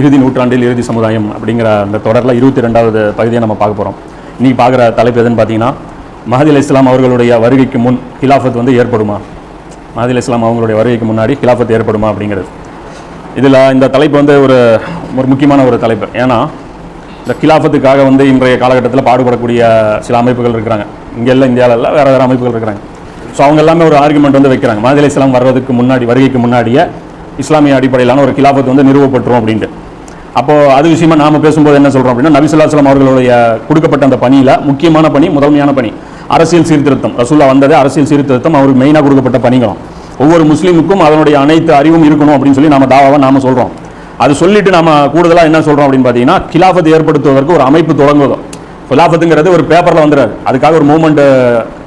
இறுதி நூற்றாண்டில் இறுதி சமுதாயம் அப்படிங்கிற அந்த தொடரில் இருபத்தி ரெண்டாவது பகுதியை நம்ம பார்க்க போகிறோம் இன்னைக்கு பார்க்குற தலைப்பு எதுன்னு பார்த்தீங்கன்னா மஹதில் இஸ்லாம் அவர்களுடைய வருகைக்கு முன் ஹிலாஃபத் வந்து ஏற்படுமா? மஹதில் இஸ்லாம் அவங்களுடைய வருகைக்கு முன்னாடி ஹிலாஃபத் ஏற்படுமா அப்படிங்கிறது. இதில் இந்த தலைப்பு வந்து ஒரு ஒரு முக்கியமான ஒரு தலைப்பு. ஏன்னா இந்த கிலாஃபத்துக்காக வந்து இன்றைய காலகட்டத்தில் பாடுபடக்கூடிய சில அமைப்புகள் இருக்கிறாங்க. இங்கே இல்லை இந்தியாவில் இல்லை வேறு வேறு அமைப்புகள் இருக்கிறாங்க. ஸோ அவங்க எல்லாமே ஒரு ஆர்குமெண்ட் வந்து வைக்கிறாங்க. மஹதி இஸ்லாம் வர்றதுக்கு முன்னாடி வருகைக்கு முன்னாடியே இஸ்லாமிய அடிப்படையிலான ஒரு கிலாஃபத் வந்து நிறுவப்பட்டுரும் அப்படின்ட்டு. அப்போ அது விஷயமா நாம பேசும்போது என்ன சொல்றோம் அப்படின்னா நபிசுல்லாஸ்லாம் அவர்களுடைய கொடுக்கப்பட்ட அந்த பணியில முக்கியமான பணி முதன்மையான பணி அரசியல் சீர்திருத்தம். ரசூல்லா வந்ததே அரசியல் சீர்திருத்தம் அவருக்கு மெயினாக கொடுக்கப்பட்ட பணிகளும். ஒவ்வொரு முஸ்லீமுக்கும் அதனுடைய அனைத்து அறிவும் இருக்கணும் அப்படின்னு சொல்லி நாம தாவாவை நாம சொல்றோம். அது சொல்லிட்டு நாம கூடுதலாக என்ன சொல்றோம் அப்படின்னு பார்த்தீங்கன்னா கிலாஃபத் ஏற்படுத்துவதற்கு ஒரு அமைப்பு தொடங்குவதும் கிலாஃபத்துங்கிறது ஒரு பேப்பர்ல வந்துடாது அதுக்காக ஒரு மூமெண்ட்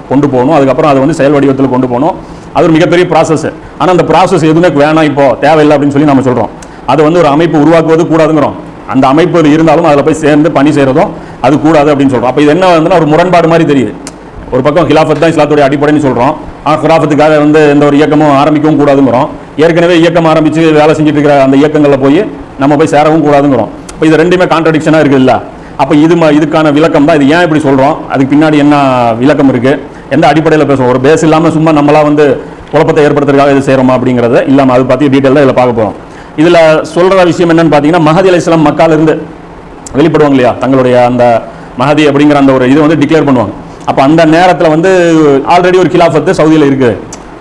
கொண்டு போகணும். அதுக்கப்புறம் அதை வந்து செயல் வடிவத்தில் கொண்டு போகணும். அது ஒரு மிகப்பெரிய ப்ராசஸ் ஆனால் அந்த ப்ராசஸ் எதுவுமே வேணாம் இப்போ தேவையில்லை அப்படின்னு சொல்லி நம்ம சொல்கிறோம் அது வந்து ஒரு அமைப்பு உருவாக்குவது கூடாதுங்கிறோம். அந்த அமைப்பு இருந்தாலும் அதில் போய் சேர்ந்து பணி செய்கிறதும் அது கூடாது அப்படின்னு சொல்கிறோம் அப்போ இது என்ன வந்துன்னா ஒரு முரண்பாடு மாதிரி தெரியுது. ஒரு பக்கம் ஹிலாஃபத் தான் இஸ்லாத்துடைய அடிப்படைன்னு சொல்கிறோம் ஆனால் ஹிலாஃபத்துக்காக வந்து எந்த ஒரு இயக்கமும் ஆரம்பிக்கவும் கூடாதுங்கிறோம். ஏற்கனவே இயக்கம் ஆரம்பித்து வேலை செஞ்சுட்டு இருக்கிற அந்த இயக்கங்களில் போய் நம்ம போய் சேரவும் கூடாதுங்கிறோம். இப்போ இது ரெண்டுமே கான்ட்ரடிக்ஷனாக இல்லை அப்போ இது ம- இதுக்கான விளக்கம் தான். இது ஏன் இப்படி சொல்கிறோம் அதுக்கு பின்னாடி என்ன விளக்கம் இருக்குது எந்த அடிப்படையில் பேசுவோம்? ஒரு பேஸ் இல்லாமல் சும்மா நம்மளா வந்து குழப்பத்தை ஏற்படுத்துறதுக்காக இது செய்கிறோமா அப்படிங்கிறத இல்லாமல் அது பற்றி டீட்டெயில் இதில் பார்க்க போகிறோம் இதில் சொல்கிற விஷயம் என்னென்னு பார்த்தீங்கன்னா மஹதி அலி இஸ்லாம் இருந்து வெளிப்படுவாங்க இல்லையா? தங்களுடைய அந்த மஹதி அப்படிங்கிற அந்த ஒரு இது வந்து டிக்ளேர் பண்ணுவாங்க. அப்போ அந்த நேரத்தில் வந்து ஆல்ரெடி ஒரு கிலாஃபத்து சவுதியில் இருக்குது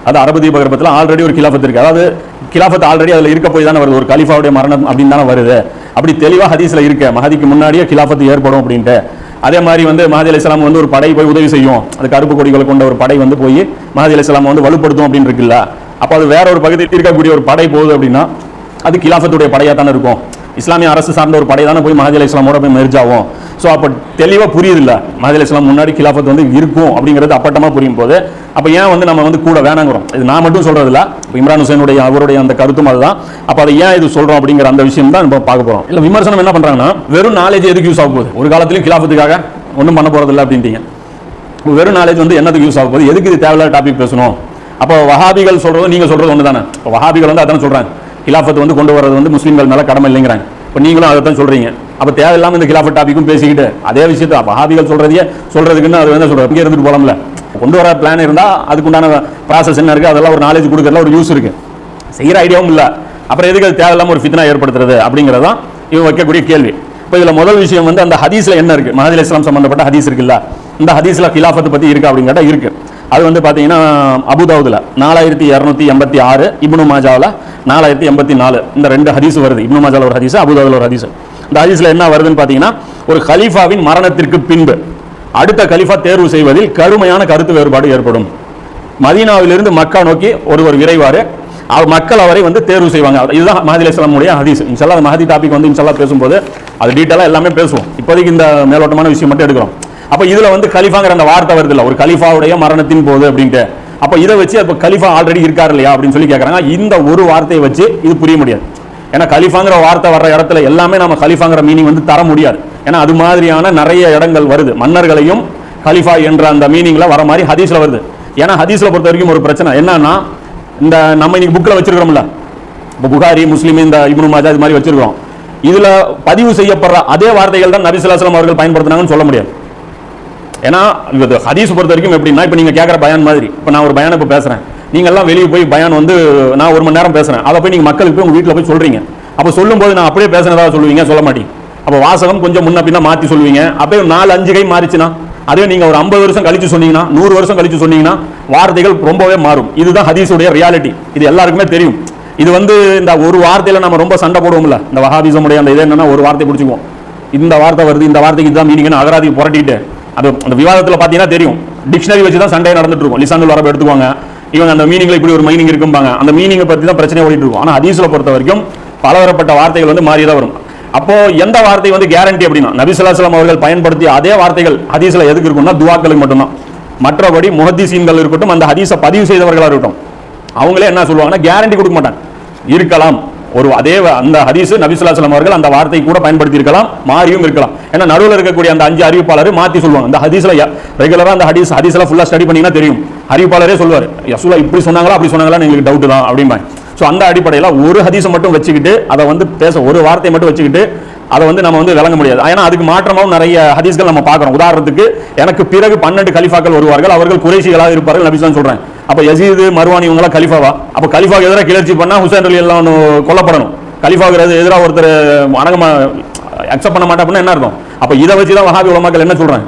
அது அரபு தீபகற்பத்தில் ஆல்ரெடி ஒரு கிலாஃபத் இருக்குது அதாவது கிலாஃபத் ஆல்ரெடி அதில் இருக்க போய் தானே வருது. ஒரு கலிஃபாவுடைய மரணம் அப்படின்னு தானே வருது. அப்படி தெளிவாக ஹதீஸில் இருக்கு. மஹதிக்கு முன்னாடியே கிலாஃபத்து ஏற்படும் அப்படின்ட்டு. அதே மாதிரி வந்து மஹதி அலி இஸ்லாம் வந்து ஒரு படை போய் உதவி செய்யும். அது கருப்பு கொடிகளை கொண்ட ஒரு படை வந்து போய் மஹதி அலி இஸ்லாம் வந்து வலுப்படுத்தும் அப்படின்னு இருக்குல்ல. அப்போ அது வேற ஒரு பகுதியில் இருக்கக்கூடிய ஒரு படை போகுது அப்படின்னா அது கிலாஃபத்துடைய படையாக தானே இருக்கும். இஸ்லாமிய அரசு சார்ந்த ஒரு படை தானே போய் மஹதி அலி இஸ்லாமோட போய் மெர்ஜ் ஸோ அப்போ தெளிவாக புரியுது இல்லை மஹதி அலி இஸ்லாம் முன்னாடி கிலாஃபத் வந்து இருக்கும் அப்படிங்கிறது அப்பட்டமாக புரியும் போது அப்போ ஏன் வந்து நம்ம வந்து கூட வேணாங்கிறோம்? இது நான் மட்டும் சொல்கிறது இல்லை இப்போ இம்ரான் ஹுசைனுடைய அவருடைய அந்த கருத்தும் அதுதான். அப்போ அதை ஏன் இது சொல்கிறோம் அப்படிங்கிற அந்த விஷயம் தான் நம்ம பார்க்க போகிறோம் இல்லை விமர்சனம் என்ன பண்ணுறாங்கன்னா வெறும் நாலேஜ் எதுக்கு யூஸ் ஆக போகுது? ஒரு காலத்திலும் கிலாஃபத்துக்காக ஒன்றும் பண்ண போகிறதில்ல இல்லை அப்படின்ட்டீங்க. இப்போ வெறும் நாலேஜ் வந்து என்னதுக்கு யூஸ் ஆக போகுது? எதுக்கு இது தேவையில்லாத டாபிக் பேசணும்? அப்போ வஹாபிகள் சொல்கிறது நீங்கள் சொல்கிறது ஒன்று தானே இப்போ வஹாபிகள் வந்து அதான் சொல்கிறாங்க கிலாஃபத் வந்து கொண்டு வரது வந்து முஸ்லீம்கள் மேலே கடமை இல்லைங்கிறாங்க. இப்போ நீங்களும் அதை தான் சொல்கிறீங்க அப்போ தேவையில்லாம இந்த கிலாஃபத் டாபிக்கும் பேசிக்கிட்டு அதே விஷயத்தை வஹாபிகள் சொல்கிறதையே சொல்கிறதுக்குன்னு அது என்ன சொல்றது? இங்கே இருந்துட்டு போலாம்ல. கொண்டு வர பிளான் இருந்தால் அதுக்குண்டான ப்ராசஸ் என்ன இருக்குது அதெல்லாம் ஒரு நாலேஜ் கொடுக்கறதுல ஒரு யூஸ் இருக்குது செய்கிற ஐடியாவும் இல்லை. அப்புறம் எதுக்கு அது தேவையில்லாம ஒரு ஃபித்னா ஏற்படுத்துறது அப்படிங்கிறதான் இவன் வைக்கக்கூடிய கேள்வி. இப்போ இதில் முதல் விஷயம் வந்து அந்த ஹதீஸில் என்ன இருக்குது மஹதி இஸ்லாம் சம்மந்தப்பட்ட ஹதீஸ் இருக்குல்ல. இந்த ஹதீஸ்ல கிலாஃபத்தை பற்றி இருக்கா அப்படின்னு இருக்குது அது வந்து பார்த்தீங்கன்னா அபுதாவுதில் நாலாயிரத்தி இரநூத்தி எண்பத்தி ஆறு இப்னு மாஜாவில் நாலாயிரத்தி எண்பத்தி நாலு. இந்த ரெண்டு ஹதீஸ் வருது. இப்னு மாஜாவில் ஒரு ஹதீஸ் அபுதாவில் ஒரு ஹதீஸ். இந்த ஹதீஸில் என்ன வருதுன்னு பார்த்தீங்கன்னா ஒரு கலீஃபாவின் மரணத்திற்கு பின்பு அடுத்த கலிஃபா தேர்வு செய்வதில் கடுமையான கருத்து வேறுபாடு ஏற்படும். மதீனாவிலிருந்து மக்கா நோக்கி ஒருவர் விரைவாரு. அவர் மக்கள் அவரை வந்து தேர்வு செய்வாங்க. இதுதான் மஹதி அலிஸ்லாமுடைய ஹதீஸ். இன்ஷால்லா அந்த மஹதி டாபிக் வந்து இன்ஷால்லா பேசும்போது அது டீட்டெயிலாக எல்லாமே பேசுவோம். இப்போதைக்கு இந்த மேலோட்டமான விஷயம் மட்டும் எடுக்கிறோம். அப்போ இதுல வந்து கலிஃபாங்கிற அந்த வார்த்தை வருது இல்ல ஒரு கலிஃபாவுடைய மரணத்தின் போது அப்படின்ட்டு. அப்போ இதை வச்சு அப்போ கலிஃபா ஆல்ரெடி இருக்கார் இல்லையா அப்படின்னு சொல்லி கேட்குறாங்க இந்த ஒரு வார்த்தையை வச்சு இது புரிய முடியாது. ஏன்னா கலிஃபாங்கிற வார்த்தை வர்ற இடத்துல எல்லாமே நம்ம கலிஃபாங்கிற மீனிங் வந்து தர முடியாது. ஏன்னா அது மாதிரியான நிறைய இடங்கள் வருது. மன்னர்களையும் கலிஃபா என்ற அந்த மீனிங்ல வர மாதிரி ஹதீஸ்ல வருது. ஏன்னா ஹதீஸ்ல பொறுத்த வரைக்கும் ஒரு பிரச்சனை. என்னன்னா இந்த நம்ம இன்னைக்கு புக்கில் வச்சிருக்கிறோம்ல. இப்போ புகாரி முஸ்லீம் இந்த இப்னு மாஜா இது மாதிரி வச்சிருக்கிறோம். இதுல பதிவு செய்யப்படுற அதே வார்த்தைகள் தான் நபிசுல்லாஸ்லாம் அவர்கள் பயன்படுத்தினாங்கன்னு சொல்ல முடியாது. ஏன்னா இது ஹதீஸ் பொறுத்த வரைக்கும் எப்படின்னா இப்போ நீங்கள் கேட்குற பயான் மாதிரி. இப்போ நான் ஒரு பயான் இப்போ பேசுகிறேன் நீங்கள்லாம் வெளியே போய் பயான் வந்து நான் ஒரு மணி நேரம் பேசுகிறேன் அதை போய் நீங்கள் மக்களுக்கு போய் உங்கள் வீட்டில் போய் சொல்கிறீங்க அப்போ சொல்லும்போது நான் அப்படியே பேசுனதாக சொல்லுவீங்க சொல்ல மாட்டீங்க அப்போ வாசகம் கொஞ்சம் முன்ன பின்னா மாற்றி சொல்லுவீங்க. அப்படியே நாலு அஞ்சு கை மாறிச்சுன்னா அதே நீங்கள் ஒரு ஐம்பது வருஷம் கழிச்சு சொன்னீங்கன்னா நூறு வருஷம் கழிச்சு சொன்னீங்கன்னா வார்த்தைகள் ரொம்பவே மாறும். இதுதான் ஹதீஸுடைய ரியாலிட்டி இது எல்லாருக்குமே தெரியும். இது வந்து இந்த ஒரு வார்த்தையில் நம்ம ரொம்ப சண்டை போடுவோம்ல. இந்த வஹாபிசமுடைய அந்த இது என்னன்னா ஒரு வார்த்தை பிடிச்சிக்குவோம். இந்த வார்த்தை வருது இந்த வார்த்தைக்கு இதுதான் மீனிங்னு அகராதி புரட்டிட்டு அது அந்த விவாதத்தில் பார்த்தீங்கன்னா தெரியும். டிக்ஷனரி வச்சு தான் சண்டை நடந்துட்டு இருக்கும் லிசானுல் அரபு எடுத்துக்குவாங்க. இவங்க அந்த மீனிங்ல இப்படி ஒரு மீனிங் இருக்கும்பாங்க. அந்த மீனிங்கை பற்றி தான் பிரச்சனை ஓடிட்டு இருக்கும் ஆனால் ஹதீஸ்ல பொறுத்த வரைக்கும் பலதரப்பட்ட வார்த்தைகள் வந்து மாறி தான் வரும். அப்போ எந்த வார்த்தை வந்து கேரண்டி அப்படின்னா நபிசுல்லாஸ்லாம் அவர்கள் பயன்படுத்திய அதே வார்த்தைகள் ஹதீஸில் எதுக்கு இருக்கும்னா துவாக்களுக்கு மட்டும்தான். மற்றபடி முஹத்திசீன்கள் இருக்கட்டும் அந்த ஹதீஸை பதிவு செய்தவர்களாக இருக்கட்டும் அவங்களே என்ன சொல்லுவாங்கன்னா கேரண்டி கொடுக்க மாட்டாங்க. இருக்கலாம். ஒரு அதே வ- அந்த ஹதீஸ் நபி அவர்கள் அந்த வார்த்தை கூட பயன்படுத்தி இருக்கலாம் மாறியும் இருக்கலாம். ஏன்னா நடுவில் இருக்கக்கூடிய அந்த அஞ்சு அறிவிப்பாளர் மாற்றி சொல்லுவாங்க. அந்த ஹதீஸ்ல ரெகுலராக அந்த ஹதீஸ் ஹதீஸ்ல ஃபுல்லாக ஸ்டடி பண்ணிங்கன்னா தெரியும். அறிவிப்பாளரே சொல்லுவார் யசுலா இப்படி சொன்னாங்களா அப்படி சொன்னாங்களா எங்களுக்கு டவுட் தான் அப்படிம்பாங்க. ஸோ அந்த அடிப்படையில் ஒரு ஹதீஸை மட்டும் வச்சுக்கிட்டு அதை வந்து பேச ஒரு வார்த்தையை மட்டும் வச்சுக்கிட்டு அதை வந்து நம்ம வந்து விளங்க முடியாது. ஏன்னா அதுக்கு மாற்றமாகவும் நிறைய ஹதீஸ்கள் நம்ம பார்க்குறோம். உதாரணத்துக்கு எனக்கு பிறகு பன்னெண்டு கலிஃபாக்கள் வருவார்கள் அவர்கள் குறைசிகளாக இருப்பார்கள் நபிஸ்லாம் சொல்கிறேன் அப்போ யசீது மருவானி இவங்களாம் கலிஃபாவா? அப்போ கலிஃபாவுக்கு எதிராக கிளர்ச்சி பண்ணால் ஹுசேன் அலி எல்லாம் கொல்லப்படணும். கலிஃபாவுக்கு எதிராக ஒருத்தர் அடங்கமா அக்செப்ட் பண்ண மாட்டேன் அப்படின்னா என்ன அர்த்தம்? அப்போ இதை வச்சு தான் வஹாபி உலமாக்கள் என்ன சொல்றாங்க?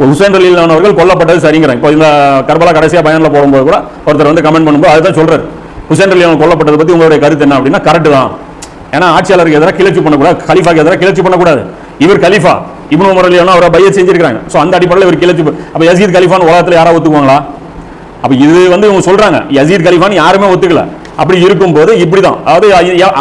ஹுசேன் அலி அவர்கள் கொல்லப்பட்டது சரிங்கிறேன் இப்போ இந்த கர்பலா கடைசியாக பயனில் போகும்போது கூட ஒருத்தர் வந்து கமெண்ட் பண்ணும்போது அதுதான் சொல்கிறார் ஹுசேன் அலி அவன் கொல்லப்பட்டதை பற்றி உங்களுடைய கருத்து என்ன அப்படின்னா கரெக்டு தான். ஏன்னா ஆட்சியாளருக்கு எதிராக கிளர்ச்சி பண்ணக்கூடாது கலிஃபாக்கு எதிராக கிளர்ச்சி பண்ணக்கூடாது. இவர் கலிஃபா. இப்னு உமர் அலி அவரை பைய செஞ்சிருக்காங்க ஸோ அந்த அடிப்படையில் இவர் கிளர்ச்சி அப்போ யசீத் கலிஃபான் உலகத்தில் யாராவது ஒத்துக்குவாங்களா? அப்போ இது வந்து இவங்க சொல்றாங்க யசீத் கலிஃபான் யாருமே ஒத்துக்கல. அப்படி இருக்கும்போது இப்படிதான். அதாவது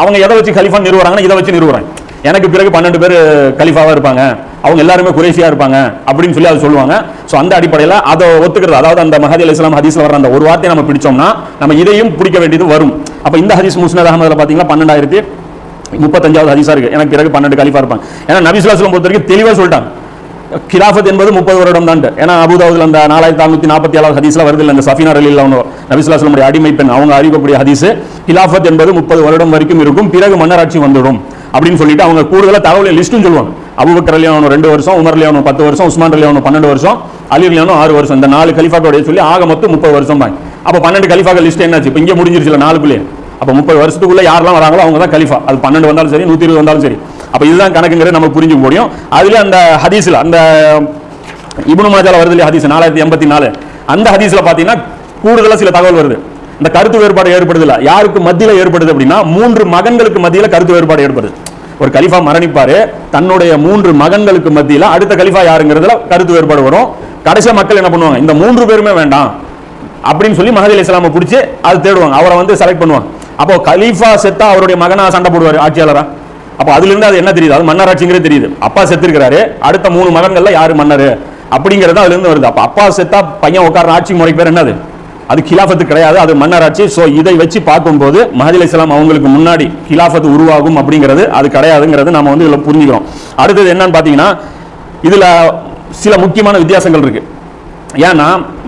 அவங்க எதை வச்சு கலிஃபான் நிறுவுறாங்கன்னா இதை வச்சு நிறுவுறாங்க. எனக்கு பிறகு பன்னெண்டு பேர் கலிஃபாவாக இருப்பாங்க. அவங்க எல்லாருமே குறைசியாக இருப்பாங்க அப்படின்னு சொல்லி அதை சொல்லுவாங்க. ஸோ அந்த அடிப்படையில் அதை ஒத்துக்கிறது அதாவது அந்த மஹதி அலி இஸ்லாம் ஹதீஸில் வர அந்த ஒரு வார்த்தையை நம்ம பிடிச்சோம்னா நம்ம இதையும் பிடிக்க வேண்டியது வரும். அப்போ இந்த ஹதீஸ் முஸ்னத் அகமதில் பார்த்தீங்கன்னா பன்னெண்டாயிரத்தி முப்பத்தஞ்சாவது ஹதீஸாக இருக்குது எனக்கு பிறகு பன்னெண்டு கலிஃபா இருப்பாங்க. ஏன்னா நபிசுல்லாஸ்லம் பொறுத்த வரைக்கும் தெளிவாக சொல்லிட்டாங்க. கிலாஃபத் என்பது முப்பது வருடம் தான் ஏன்னா அபுதாவுதில் அந்த நாலாயிரத்தி அறுநூத்தி நாற்பத்தி ஏழாவது ஹதீஸில் வருது இல்லை அந்த சஃபினா அலில் அவங்க நபிசுல்லாஸ்லமுடைய அடிமை பெண் அவங்க அறிவிக்கக்கூடிய ஹதீஸ் கிலாஃபத் என்பது முப்பது வருடம் வரைக்கும் இருக்கும் பிறகு மன்னராட்சி வந்துடும். அப்படின்னு சொல்லிட்டு அவங்க கூடுதலாக தகவல் லிஸ்ட்டும் சொல்லுவாங்க. அபுபக்கர் அலி ரெண்டு வருஷம் உமர் அலி பத்து வருஷம் உஸ்மான் அலி பன்னெண்டு வருஷம் அலி அலி ஆறு வருஷம். இந்த நாலு கலிஃபாக்கோடைய சொல்லி ஆக மொத்தம் முப்பது வருஷம் தான். அப்போ பன்னெண்டு கலிஃபாக்கள் லிஸ்ட் என்னாச்சு? இப்போ இங்கே முடிஞ்சிருச்சுல நாலுக்குள்ளே அப்போ முப்பது வருஷத்துக்குள்ளே யாரெல்லாம் வராங்களோ அவங்க தான் கலிஃபா. அது பன்னெண்டு வந்தாலும் சரி நூற்றி இருபது வந்தாலும் சரி. அப்ப இதுதான் கணக்குங்கிறது நம்ம புரிஞ்சுக்க முடியும். அதுல அந்த ஹதீஸ்ல அந்த இபுனு மாஜால வருது இல்லையா ஹதீஸ்? நாலாயிரத்தி எண்பத்தி நாலு. அந்த ஹதீஸ்ல பாத்தீங்கன்னா கூடுதலா சில தகவல் வருது. இந்த கருத்து வேறுபாடு ஏற்படுது இல்ல? யாருக்கு மத்தியில ஏற்படுது அப்படின்னா மூன்று மகன்களுக்கு மத்தியில கருத்து வேறுபாடு ஏற்படுது. ஒரு கலிஃபா மரணிப்பாரு தன்னுடைய மூன்று மகன்களுக்கு மத்தியில அடுத்த கலிஃபா யாருங்கிறதுல கருத்து வேறுபாடு வரும். கடைசியா மக்கள் என்ன பண்ணுவாங்க? இந்த மூன்று பேருமே வேண்டாம். அப்படின்னு சொல்லி மஹதி இஸ்லாமை பிடிச்சி அது தேடுவாங்க. அவரை வந்து செலக்ட் பண்ணுவாங்க. அப்போ கலீஃபா செத்தா அவருடைய மகனா சண்டை போடுவார் ஆட்சியாளரா? அப்போ அதுலேருந்து அது என்ன தெரியுது? அது மன்னராட்சிங்கிறது தெரியுது. அப்பா செத்துருக்கிறாரு. அடுத்த மூணு மகன்கள்ல யார் மன்னர்? அப்படிங்கிறது அதுலேருந்து வருது. அப்போ அப்பா செத்தா பையன் உட்கார ஆட்சி முறைக்கு பேர் என்னது? அது கிலாஃபத்து கிடையாது. அது மன்னராட்சி ஸோ இதை வச்சு பார்க்கும்போது மஹதி இஸ்லாம் அவங்களுக்கு முன்னாடி கிலாஃபத்து உருவாகும் அப்படிங்கிறது அது கிடையாதுங்கிறது நம்ம வந்து இதில் புரிஞ்சுக்கிறோம். அடுத்தது என்னன்னு பார்த்தீங்கன்னா இதில் சில முக்கியமான வித்தியாசங்கள் இருக்கு. ஏன்னா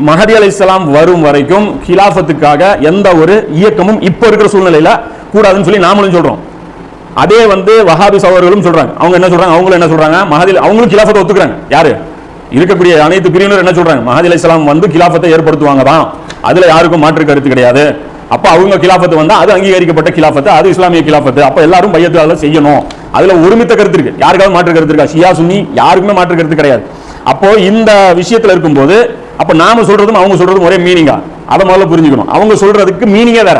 மஹதி அலி இஸ்லாம் வரும் வரைக்கும் கிலாஃபத்துக்காக எந்த ஒரு இயக்கமும் இப்போ இருக்கிற சூழ்நிலையில் கூடாதுன்னு சொல்லி நாமளும் சொல்கிறோம் அதே வந்து வஹாபி சகோதரர்களும் சொல்றாங்க. அவங்க என்ன சொல்றாங்க? அவங்களும் என்ன சொல்றாங்க? மஹதில் அவங்களும் கிலாஃபத்தை ஒத்துக்கிறாங்க. யாரு? இருக்கக்கூடிய அனைத்து பிரிவினர் என்ன சொல்றாங்க? மஹதி இஸ்லாம் வந்து கிலாஃபத்தை ஏற்படுத்துவாங்க தான். அதுல யாருக்கும் மாற்று கருத்து கிடையாது. அப்ப அவங்க கிலாஃபத்து வந்தா அது அங்கீகரிக்கப்பட்ட கிலாஃபத்து அது இஸ்லாமிய கிலாஃபத்து. அப்ப எல்லாரும் பையத்துல செய்யணும். அதுல ஒருமித்த கருத்து இருக்கு. யாருக்காவது மாற்று கருத்து இருக்கா? ஷியா சுன்னி யாருக்குமே மாற்று கருத்து கிடையாது. அப்போ இந்த விஷயத்துல இருக்கும்போது அப்ப நாம சொல்றதும் அவங்க சொல்றதும் ஒரே மீனிங்கா அதை முதல்ல புரிஞ்சுக்கணும். அவங்க சொல்றதுக்கு மீனிங்கே வேற.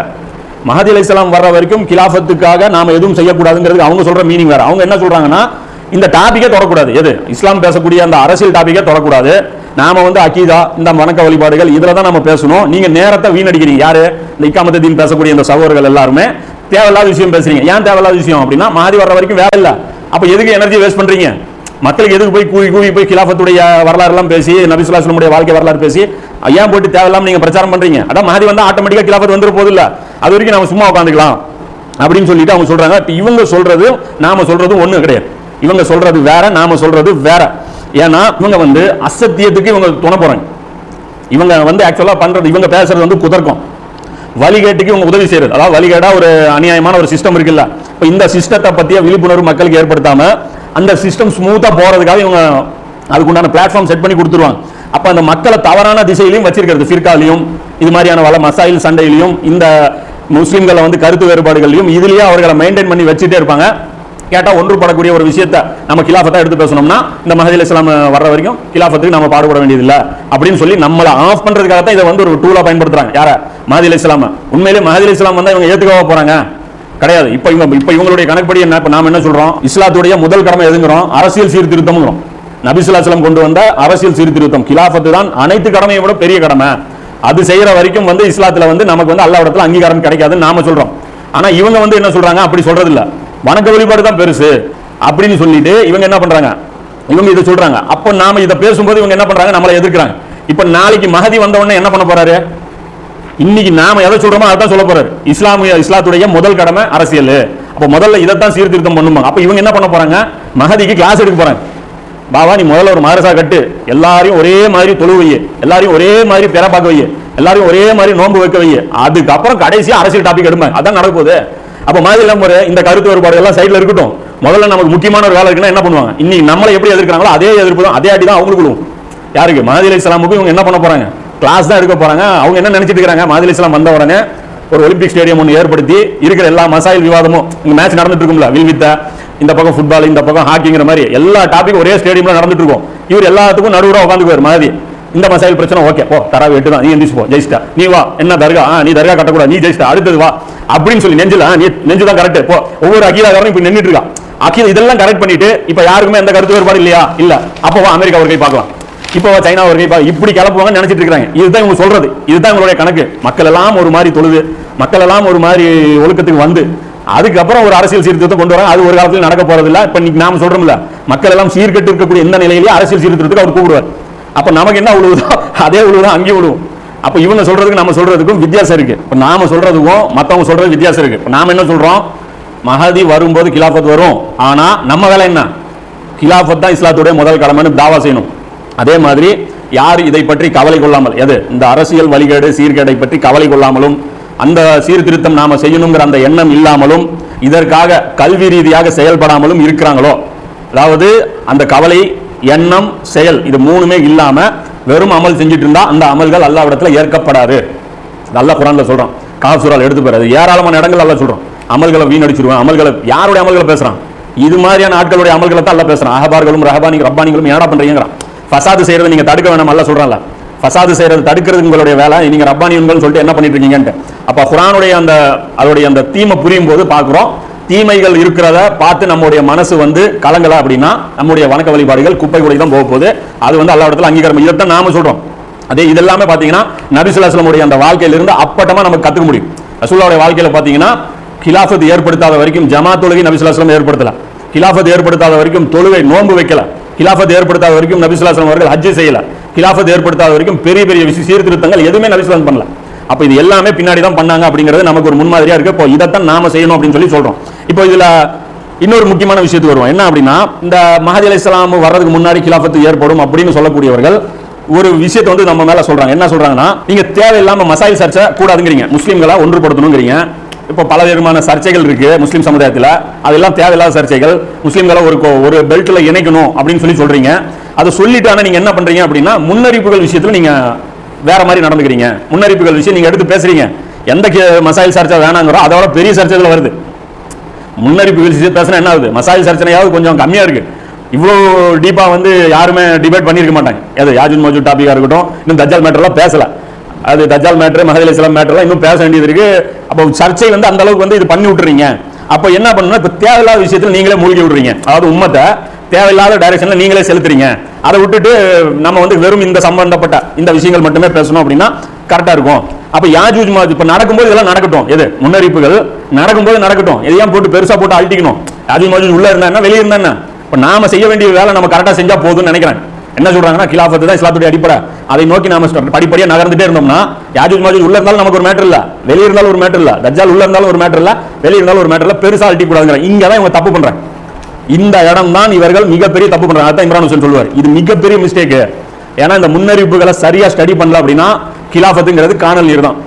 மஹதி இஸ்லாம் வர்ற வரைக்கும் கிலாஃபத்துக்காக நாம் எதுவும் செய்யக்கூடாதுங்கிறது அவங்க சொல்கிற மீனிங் வேறு. அவங்க என்ன சொல்கிறாங்கன்னா இந்த டாப்பிக்கே தொடக்கூடாது. எது? இஸ்லாம் பேசக்கூடிய அந்த அரசியல் டாப்பிக்கே தொடக்கூடாது. நாம் வந்து அக்கீதா இந்த வணக்க வழிபாடுகள் இதில் தான் நம்ம பேசணும். நீங்கள் நேரத்தை வீணடிக்கிறீங்க. யார்? இந்த இக்காமத்தீன் பேசக்கூடிய இந்த சகோதரர்கள் எல்லாருமே. தேவையில்லாத விஷயம் பேசுறீங்க. ஏன் தேவையில்லாத விஷயம் அப்படின்னா மஹதி வர்ற வரைக்கும் வேலை இல்லை. அப்போ எதுக்கு எனர்ஜி வேஸ்ட் பண்ணுறீங்க மக்களுக்கு எதுக்கு போய் கூவி கூவி போய் கிலாஃபத்துடைய வரலாறுலாம் பேசி நபிசுல்லாஸ்லமுடைய வாழ்க்கை வரலாறு பேசி ஏன் போட்டு தேவையில்லாம நீங்க பிரச்சாரம் பண்றீங்க. அதான் மாதிரி வந்தா ஆட்டோமேட்டிக்கா கிலாபத் வந்துரு போது இல்ல அது வரைக்கும் நம்ம சும்மா உட்காந்துக்கலாம் அப்படின்னு சொல்லிட்டு அவங்க சொல்றாங்க. இவங்க சொல்றது நாம சொல்றது ஒண்ணு கிடையாது. இவங்க சொல்றது வேற நாம சொல்றது வேற. ஏன்னா இவங்க வந்து அசத்தியத்துக்கு இவங்க துணை போறாங்க. இவங்க வந்து ஆக்சுவலா பண்றது இவங்க பேசுறது வந்து குதர்க்கம். வழிகேட்டுக்கு இவங்க உதவி செய்யறது. அதாவது வழிகேடா ஒரு அநியாயமான ஒரு சிஸ்டம் இருக்குல்ல. இப்ப இந்த சிஸ்டத்தை பத்திய விழிப்புணர்வு மக்களுக்கு ஏற்படுத்தாம அந்த சிஸ்டம் ஸ்மூத்தா போறதுக்காக இவங்க அதுக்குண்டான பிளாட்ஃபார்ம் செட் பண்ணி கொடுத்துருவாங்க. அப்ப அந்த மக்களை தவறான திசையிலையும் வச்சிருக்கிறது. ஃபிர்காலையும் இது மாதிரியான வள மசாயில் சண்டையிலையும் இந்த முஸ்லிம்களை வந்து கருத்து வேறுபாடுகளையும் இதுலயே அவர்களை மெயின்டைன் பண்ணி வச்சுட்டே இருப்பாங்க. கேட்டா ஒன்றுபடக்கூடிய ஒரு விஷயத்த நம்ம கிலாஃபத்தா எடுத்து பேசணும்னா இந்த மஹதி இஸ்லாம் வர்ற வரைக்கும் கிலாஃபத்துக்கு நம்ம பாடுபட வேண்டியதில்லை. அப்படின்னு சொல்லி நம்மளை ஆஃப் பண்றதுக்காக தான் இதை வந்து ஒரு டூலா பயன்படுத்துறாங்க. யார? மஹதி இஸ்லாம். உண்மையிலே மஹதி இஸ்லாம் வந்தா இவங்க ஏத்துக்கவா போறாங்க? கிடையாது. இப்போ இவங்க இப்போ இவங்களுடைய கணக்குப்படி என்ன இப்போ நாம என்ன சொல்றோம்? இஸ்லாத்துடைய முதல் கடமை எதுங்கிறோம்? அரசியல் சீர்திருத்தம்ங்கிறோம். நபிசுல்லாஸ்லம் கொண்டு வந்த அரசியல் சீர்திருத்தம் கிலாஃபத்து தான் அனைத்து கடமையை விட பெரிய கடமை. அது செய்யற வரைக்கும் வந்து இஸ்லாத்துல வந்து நமக்கு வந்து அல்லா இடத்துல அங்கீகாரம் கிடைக்காதுன்னு நாம சொல்றோம். ஆனா இவங்க வந்து என்ன சொல்றாங்க? அப்படி சொல்றது இல்ல வணக்க வழிபாடு தான் பெருசு அப்படின்னு சொல்லிட்டு இவங்க என்ன பண்றாங்க? இவங்க இதை சொல்றாங்க. அப்போ நாம இதை பேசும்போது இவங்க என்ன பண்றாங்க? நம்மளை எதிர்க்கிறாங்க. இப்போ நாளைக்கு மகதி வந்த உடனே என்ன பண்ண போறாரு? இன்னைக்கு நாம எதை சொல்றோமோ அதான் சொல்ல போறாரு. இஸ்லாமிய இஸ்லாத்துடைய முதல் கடமை அரசியல். அப்ப முதல்ல இதைத்தான் சீர்திருத்தம் பண்ணுமா அப்ப இவங்க என்ன பண்ண போறாங்க? மகதிக்கு கிளாஸ் எடுக்க போறாங்க. பாபா நீ முதல்ல ஒரு மாரசா கட்டு. எல்லாரையும் ஒரே மாதிரி தொழு வை எல்லாரையும் ஒரே மாதிரி பெற பார்க்க வை எல்லாரையும் ஒரே மாதிரி நோன்பு வைக்க வைய அதுக்கப்புறம் கடைசியாக அரசியல் டாபிக் எடுமை? அதான் நடக்க போகுது. அப்போ மாதிரி இல்லாம இந்த கருத்து வேறுபாடு எல்லாம் சைடில் இருக்கட்டும். முதல்ல நமக்கு முக்கியமான ஒரு வேலை இருக்குன்னா என்ன பண்ணுவாங்க? இன்னைக்கு நம்மளை எப்படி எதிர்க்கிறாங்களோ அதே எதிர்ப்பு தான் அதே அடி தான் அவங்களுக்கு யாருக்கு? மாதிரி இஸ்லாமுக்கு இவங்க என்ன பண்ண போறாங்க? கிளாஸ் தான் எடுக்க போறாங்க. அவங்க என்ன நினைச்சிட்டு இருக்காங்க? மாதிரி இஸ்லாம் வந்த உடனே ஒரு ஒலிம்பிக் ஸ்டேடியம் ஒன்று ஏற்படுத்தி இருக்கிற எல்லா மசாயில் விவாதமும் இங்க மேட்ச் நடந்துட்டு இருக்கும்ல வில்வித்தா இந்த பக்கம் ஃபுட்பால் இந்த பக்கம் ஹாக்கிங்கிற மாதிரி எல்லா டாபிக் ஒரே ஸ்டேடியமில் நடந்துட்டு இருக்கும் இவர் எல்லாத்துக்கும் நடுவராக உட்காந்துக்குவார் மாதிரி இந்த மசாயில் பிரச்சனை ஓகே போ தராவி எட்டு தான் நீ எந்திரிச்சு போ ஜெயிச்சிட்டா. நீ வா என்ன தர்கா? ஆ, நீ தர்கா கட்டக்கூடாது நீ ஜெயிச்சிட்டா அடுத்தது வா அப்படின்னு சொல்லி நெஞ்சில் நீ நெஞ்சு தான் கரெக்ட் போ. ஒவ்வொரு அகீதாக்காரனும் இப்போ நின்றுட்டு இருக்கான் அகில் இதெல்லாம் கரெக்ட் பண்ணிட்டு இப்போ யாருக்குமே எந்த கருத்து வேறுபாடு இல்லையா? இல்ல. அப்போ வா அமெரிக்கா ஒரு கை பார்க்கலாம். இப்போ வா சைனா ஒரு கை பார்க்க இப்படி கிளப்புவாங்க நினைச்சிட்டு இருக்காங்க இதுதான் இவங்க சொல்றது. இதுதான் இவங்களுடைய கணக்கு. மக்கள் எல்லாம் ஒரு மாதிரி தொழுது மக்கள் எல்லாம் ஒரு மாதிரி ஒழுக்கத்துக்கு வந்து அதுக்கப்புறம் ஒரு அரசியல் சீர்திருத்தத்தை கொண்டு வராங்க. அது ஒரு காலத்தில் நடக்க போறது இல்ல இப்ப இன்னைக்கு நாம சொல்றோம்ல மக்கள் எல்லாம் சீர்கட்டு இருக்கக்கூடிய எந்த நிலையிலேயே அரசியல் சீர்திருத்தத்துக்கு அவர் கூப்பிடுவார். அப்ப நமக்கு என்ன உழுவுதோ அதே உழுவுதான் அங்கேயும் விழுவும் அப்ப இவங்க சொல்றதுக்கு நம்ம சொல்றதுக்கும் வித்தியாசம் இருக்கு. இப்ப நாம சொல்றதுக்கும் மத்தவங்க சொல்றது வித்தியாசம் இருக்கு. இப்ப நாம என்ன சொல்றோம்? மஹதி வரும்போது கிலாஃபத் வரும். ஆனா நம்ம வேலை என்ன? கிலாஃபத் தான் இஸ்லாத்துடைய முதல் கடமைன்னு தாவா செய்யணும். அதே மாதிரி யார் இதை பற்றி கவலை கொள்ளாமல் எது? இந்த அரசியல் வழிகேடு சீர்கேடை பற்றி கவலை கொள்ளாமலும் அந்த சீர்திருத்தம் நாம செய்யணுங்கிற அந்த எண்ணம் இல்லாமலும் இதற்காக கல்வி ரீதியாக செயல்படாமலும் இருக்கிறாங்களோ? அதாவது அந்த கவலை எண்ணம் செயல் இது மூணுமே இல்லாம வெறும் அமல் செஞ்சுட்டு இருந்தா அந்த அமல்கள் அல்லா இடத்துல ஏற்கப்படாது நல்ல குரான்ல சொல்றான். காசுரால் எடுத்து போறாது ஏராளமான இடங்கள் அல்ல சொல்கிறோம் அமல்களை வீணடிச்சிருவேன். அமல்களை யாருடைய அமல்களை பேசுறான்? இது மாதிரியான ஆட்களுடைய அமல்களை தான் அல்ல பேசுறான். அகபார்களும் ரஹபானிகள் ரப்பானிகளும் என்னடா பண்றீங்கிறான் ஃபசாது செய்யறதை நீங்க தடுக்க வேணாம் அல்ல சொல்றான்ல. ஃபசாது செய்யறது தடுக்கிறது உங்களுடைய வேலை. நீங்க ரப்பானியன்கள் சொல்லிட்டு என்ன பண்ணிட்டு இருக்கீங்கன்ட்டு. அப்போ குரானுடைய அந்த அதோடைய அந்த தீமை புரியும் போது பார்க்குறோம் தீமைகள் இருக்கிறத பார்த்து நம்முடைய மனசு வந்து கலங்கல அப்படின்னா நம்முடைய வணக்க வழிபாடுகள் குப்பை கூட தான் போக போகுது. அது வந்து அல்லாவிடத்தில் அங்கீகாரம். இதைத்தான் நாம சொல்கிறோம் அதே இதெல்லாமே பார்த்தீங்கன்னா நபிசுல்லாஸ்லமுடைய அந்த வாழ்க்கையிலிருந்து அப்பட்டமாக நமக்கு கற்றுக்க முடியும். ரசூல்லாவுடைய வாழ்க்கையில் பார்த்தீங்கன்னா கிலாஃபத் ஏற்படுத்தாத வரைக்கும் ஜமாத் தொழுகை நபிசுல்லாஸ்லம் ஏற்படுத்தல. கிலாஃபத் ஏற்படுத்தாத வரைக்கும் தொழுகை நோன்பு வைக்கல. கிலாஃபத் ஏற்படுத்தாத வரைக்கும் நபிசுல்லாஸ்லம் அவர்கள் ஹஜ்ஜு செய்யல. கிலாஃபத் ஏற்படுத்தாத வரைக்கும் பெரிய பெரிய விஷய சீர்திருத்தங்கள் எதுவுமே நபிசுல்லாம் பண்ணல. அப்போ இது எல்லாமே பின்னாடி தான் பண்ணாங்க அப்படிங்கிறது நமக்கு ஒரு முன்மாதிரியா இருக்கு. இப்போ இதைத்தான் நாம செய்யணும் அப்படின்னு சொல்லி சொல்றோம். இப்போ இதுல இன்னொரு முக்கியமான விஷயத்துக்கு வருவோம். என்ன அப்படின்னா இந்த மஹதி அலி இஸ்லாம் வர்றதுக்கு முன்னாடி கிலாஃபத்து ஏற்படும் அப்படின்னு சொல்லக்கூடியவர்கள் ஒரு விஷயத்தை வந்து நம்ம மேல சொல்றாங்க. என்ன சொல்றாங்கன்னா நீங்க தேவையில்லாம மசாயில் சர்ச்சை கூடாதுங்கிறீங்க. முஸ்லீம்களை ஒன்றுபடுத்தணுங்கிறீங்க. இப்போ பல விதமான சர்ச்சைகள் இருக்கு முஸ்லீம் சமுதாயத்தில். அதெல்லாம் தேவையில்லாத சர்ச்சைகள். முஸ்லீம்களை ஒரு ஒரு பெல்ட்டில் இணைக்கணும் அப்படின்னு சொல்லி சொல்றீங்க. அதை சொல்லிட்டு ஆனால் நீங்கள் என்ன பண்றீங்க அப்படின்னா முன்னறிப்புகள் விஷயத்தில் நீங்கள் வேற மாதிரி நடந்துக்கிறீங்க. முன்னறிப்புகள் விஷயம் நீங்க எடுத்து பேசுறீங்க. எந்த கே- மசாயில் சர்ச்சை வேணாங்கிறோம் அதோட பெரிய சர்ச்சைகள் வருது. முன்னறிப்புகள் விஷயம் பேசினா என்ன ஆகுது? மசாயில் சர்ச்சனையாவது கொஞ்சம் கம்மியா இருக்கு. இவ்வளோ டீப்பா வந்து யாருமே டிபேட் பண்ணியிருக்க மாட்டாங்க. அது யாஜுன் மோஜூன் டாப்பிக்காக இருக்கட்டும் இன்னும் தஜால் மேட்டர்லாம் பேசல. அது தஜால் மேட்ரு மஹதி இஸ்லாம் மேட்டர்லாம் இன்னும் பேச வேண்டியது இருக்கு. அப்போ சர்ச்சை வந்து அந்த அளவுக்கு வந்து இது பண்ணி விட்டுறீங்க. அப்போ என்ன பண்ணணும்னா இப்போ தேவையில்லாத விஷயத்தில் நீங்களே மூழ்கி விடுறீங்க. அதாவது உண்மத்தை தேவையில்லாத டைரக்ஷனில் நீங்களே செலுத்துறீங்க. அதை விட்டுட்டு நம்ம வந்து வெறும் இந்த சம்பந்தப்பட்ட இந்த விஷயங்கள் மட்டுமே பேசணும் அப்படின்னா கரெக்டாக இருக்கும். அப்போ யாஜூஜ் மாஜ் இப்போ நடக்கும்போது இதெல்லாம் நடக்கட்டும். எது? முன்னறிப்புகள் நடக்கும்போது நடக்கட்டும். எதையும் போட்டு பெருசாக போட்டு அழட்டிக்கணும் யாஜூஜ் மாஜூஜ் உள்ளே இருந்தா வெளியே இருந்தா இப்போ நாம செய்ய வேண்டிய வேலை நம்ம கரெக்டாக செஞ்சால் போதும்னு நினைக்கிறேன். என்ன சொல்றாங்கன்னா கிலாஃபத்து தான் இஸ்லாத்துடைய அடிப்படை. அதை நோக்கி நாம படிப்படியாக நகர்ந்துட்டே இருந்தோம்னா யாஜூஜ் மாஜூஜ் உள்ள இருந்தாலும் நமக்கு ஒரு மேட்டர் இல்ல. வெளியே இருந்தாலும் ஒரு மேட்டர் இல்ல. தஜ்ஜால் உள்ள இருந்தாலும் ஒரு மேட்டர் இல்ல. வெளியே இருந்தாலும் ஒரு மேட்டர் இல்ல. பெருசா அழட்டி கூடாதுங்கிற இங்க தான் இவங்க தப்பு பண்றாங்க. இந்த இடம் தான் இவர்கள் மிகப்பெரிய தப்பு பண்றாங்க. அதான் இம்ரான் ஹுசன் சொல்லுவார். இது மிகப்பெரிய மிஸ்டேக் ஏன்னா இந்த முன்னறிவிப்புகளை சரியா ஸ்டடி பண்ணல அப்படின்னா கிலாஃபத்துங்கிறது காணல் நீர் தான்.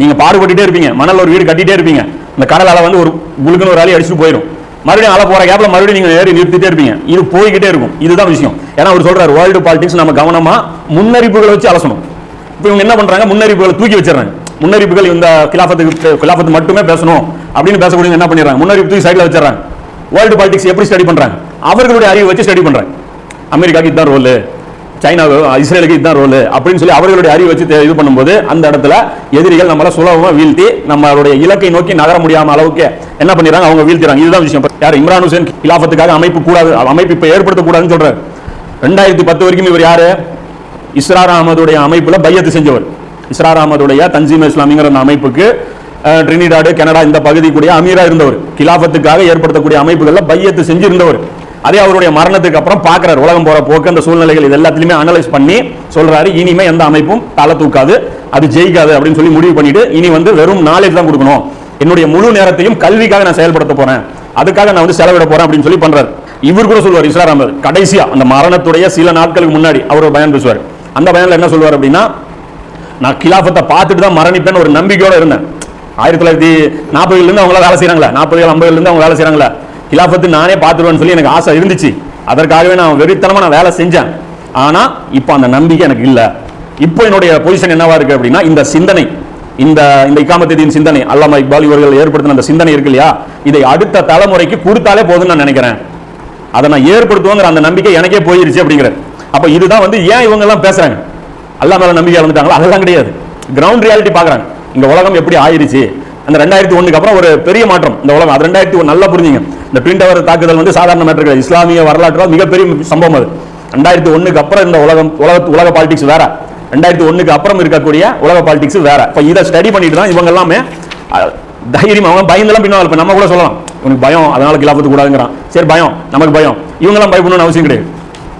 நீங்க பாடுபட்டுட்டே இருப்பீங்க. மணல் ஒரு வீடு கட்டிட்டே இருப்பீங்க. இந்த கடல் அலை வந்து ஒரு குழுக்குன்னு ஒரு அலி அடிச்சுட்டு போயிடும். மறுபடியும் அலை போற கேப்ல மறுபடியும் நீங்க ஏறி நிறுத்திட்டே இருப்பீங்க. இது போய்கிட்டே இருக்கும். இதுதான் விஷயம். ஏன்னா அவர் சொல்றாரு வேர்ல்டு பாலிடிக்ஸ் நம்ம கவனமா முன்னறிப்புகளை வச்சு அலசணும். இப்போ இவங்க என்ன பண்றாங்க? முன்னறிப்புகளை தூக்கி வச்சிடறாங்க. முன்னறிப்புகள் இந்த கிலாஃபத்துக்கு கிலாஃபத்து மட்டுமே பேசணும் அப்படின்னு பேசக்கூடிய என்ன பண்ணிடுறாங்க? முன்னறிப்பு தூக்கி சைடில் வச்சிடறாங்க. வேர்ல்டு பாலிடிக்ஸ் எப்படி ஸ்டடி பண்ணுறாங்க அவர்களுடைய அறிவை வச்சு ஸ்டடி பண்ணுறாங்க அமெரிக்காக்கு இதுதான் ரோலு சைனா இஸ்ரேலுக்கு இதுதான் ரோலு அப்படின்னு சொல்லி அவர்களுடைய அறிவு வச்சு இது பண்ணும்போது அந்த இடத்துல எதிரிகள் நம்மள சுலபமாக வீழ்த்தி நம்மளுடைய இலக்கை நோக்கி நகர முடியாம அளவுக்கு என்ன பண்ணிடுறாங்க? அவங்க வீழ்த்திறாங்க இதுதான் விஷயம். யார்? இம்ரான் ஹுசேன் கிலாஃபத்துக்காக அமைப்பு கூடாது அமைப்பு இப்போ ஏற்படுத்தக்கூடாதுன்னு சொல்றாரு. ரெண்டாயிரத்தி பத்து வரைக்கும் இவர் யாரு? இஸ்ரார் அகமதுடைய அமைப்புல பையத்து செஞ்சவர். இஸ்ரார் அகமதுடைய தன்சீம் இஸ்லாமிங்கிற அந்த அமைப்புக்கு ட்ரினிடாடு கனடா இந்த பகுதி கூடிய அமீரா இருந்தவர். கிலாபத்துக்காக ஏற்படுத்தக்கூடிய அமைப்புகள்ல பையத்து செஞ்சிருந்தவர். அதே அவருடைய மரணத்துக்கு அப்புறம் பார்க்குறாரு உலகம் போற போக்கு அந்த சூழ்நிலைகள் இது எல்லாத்துலயுமே அனலைஸ் பண்ணி சொல்றாரு. இனிமே எந்த அமைப்பும் தலை தூக்காது. அது ஜெயிக்காது அப்படின்னு சொல்லி முடிவு பண்ணிட்டு இனி வந்து வெறும் நாலேஜ் தான் கொடுக்கணும். என்னுடைய முழு நேரத்தையும் கல்விக்காக நான் செயல்படுத்த போறேன். அதுக்காக நான் வந்து செலவிட போறேன் அப்படின்னு சொல்லி பண்றாரு. இவர் கூட சொல்லுவார் இஸ்லாம் அஹமது கடைசியா அந்த மரணத்துடைய சில நாட்களுக்கு முன்னாடி அவர் பயன் பேசுவார். அந்த பயன்ல என்ன சொல்லுவார் அப்படின்னா நான் கிலாஃபத்தை பார்த்துட்டு தான் மரணிப்பேன்னு ஒரு நம்பிக்கையோட இருந்தேன். ஆயிரத்தி தொள்ளாயிரத்தி நாற்பதுலேருந்து அவங்கள வேலை செய்கிறாங்களா நாற்பது ஐம்பதுலேருந்து அவங்க வேலை செய்கிறாங்களா கிலாஃபத்து நானே பார்த்துருவேன்னு சொல்லி எனக்கு ஆசை இருந்துச்சு. அதற்காகவே நான் வெறித்தனமாக நான் வேலை செஞ்சேன். ஆனால் இப்போ அந்த நம்பிக்கை எனக்கு இல்லை. இப்போ என்னுடைய பொசிஷன் என்னவா இருக்குது அப்படின்னா இந்த சிந்தனை இந்த இந்த இக்காமத்தின் சிந்தனை அல்லாமா இக்பால் இவர்கள் ஏற்படுத்தின அந்த சிந்தனை இருக்கு இல்லையா? இதை அடுத்த தலைமுறைக்கு கொடுத்தாலே போதும்னு நான் நினைக்கிறேன். அதை நான் ஏற்படுத்துவோங்கிற அந்த நம்பிக்கை எனக்கே போயிருச்சு அப்படிங்கிற. அப்போ இதுதான் வந்து ஏன் இவங்கெல்லாம் பேசுகிறாங்க பேசுறாங்க? அல்லா நம்பிக்கை வந்துட்டாங்களா அதெல்லாம் கிடையாது. கிரவுண்ட் ரியாலிட்டி பார்க்குறாங்க இந்த உலகம் எப்படி ஆயிருச்சு? அந்த ரெண்டாயிரத்தி ஒன்றுக்கு அப்புறம் ஒரு பெரிய மாற்றம் இந்த உலகம். அது ரெண்டாயிரத்தி ஒன்று நல்லா புரிஞ்சுங்க. இந்த ட்வின் டவர் தாக்குதல் வந்து சாதாரண மேட்டர் கிடையாது. இஸ்லாமிய வரலாற்றில் மிகப்பெரிய சம்பவம் அது. ரெண்டாயிரத்தி ஒன்றுக்கு அப்புறம் இந்த உலகம் உலக உலக பாலிடிக்ஸ் வேற. ரெண்டாயிரத்தி ஒன்றுக்கு அப்புறம் இருக்கக்கூடிய உலக பாலிடிக்ஸ் வேற. இப்போ இதை ஸ்டடி பண்ணிட்டு தான் இவங்க எல்லாமே தைரியம் அவன் பயந்தெல்லாம் பின்னால். இப்போ நம்ம கூட சொல்லலாம். உனக்கு பயம் அதனால கிலாபத்து கூடாதுங்கிறான். சரி பயம். நமக்கு பயம். இவங்கெல்லாம் பயப்படணும்னு அவசியம் கிடையாது.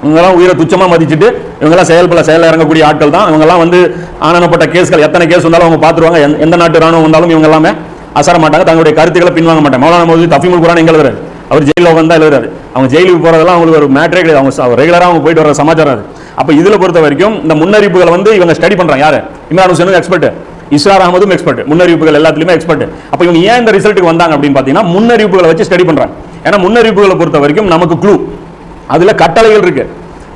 இவங்கெல்லாம் உயிரை துச்சமாக மதிச்சுட்டு இவங்கெல்லாம் செயல் பல செயல் இறங்கக்கூடிய ஆட்கள் தான். இவங்கெல்லாம் வந்து ஆனப்பட்ட கேஸ்கள். எத்தனை கேஸ் வந்தாலும் அவங்க பார்த்துருவாங்க. எந்த- எந்த நாட்டு ராணுவம் வந்தாலும் இவங்க எல்லாமே அசர மாட்டாங்க. தங்களுடைய கருத்துக்களை பின்வாங்க மாட்டாங்க. மௌலான மோதி தஃபிமுல் குரான் எங்க எழுதுறாரு? அவர் ஜெயிலில் வந்தால் எழுதுறாரு. அவங்க ஜெயிலுக்கு போகிறதெல்லாம் அவங்களுக்கு ஒரு மேட்ரே கிடையாது. அவங்க ரெகுலராக அவங்க போயிட்டு வர சமாச்சாரம் அது. அப்போ இதில் பொறுத்த வரைக்கும் இந்த முன்னறிப்புகளை வந்து இவங்க ஸ்டடி பண்ணுறாங்க யார்? இம்ரான் ஹுசேனும் எக்ஸ்பர்ட் இஸ்ரார் அகமதும் எக்ஸ்பர்ட் முன்னறிவிப்புகள் எல்லாத்துலையுமே எக்ஸ்பர்ட் அப்போ இவங்க ஏன் இந்த ரிசல்ட்டுக்கு வந்தாங்க அப்படின்னு பார்த்தீங்கன்னா முன்னறிவிப்புகளை வச்சு ஸ்டடி பண்ணுறாங்க ஏன்னா முன்னறிவிப்புகளை பொறுத்த வரைக்கும் நமக்கு க்ளூ அதில் கட்டளைகள் இருக்குது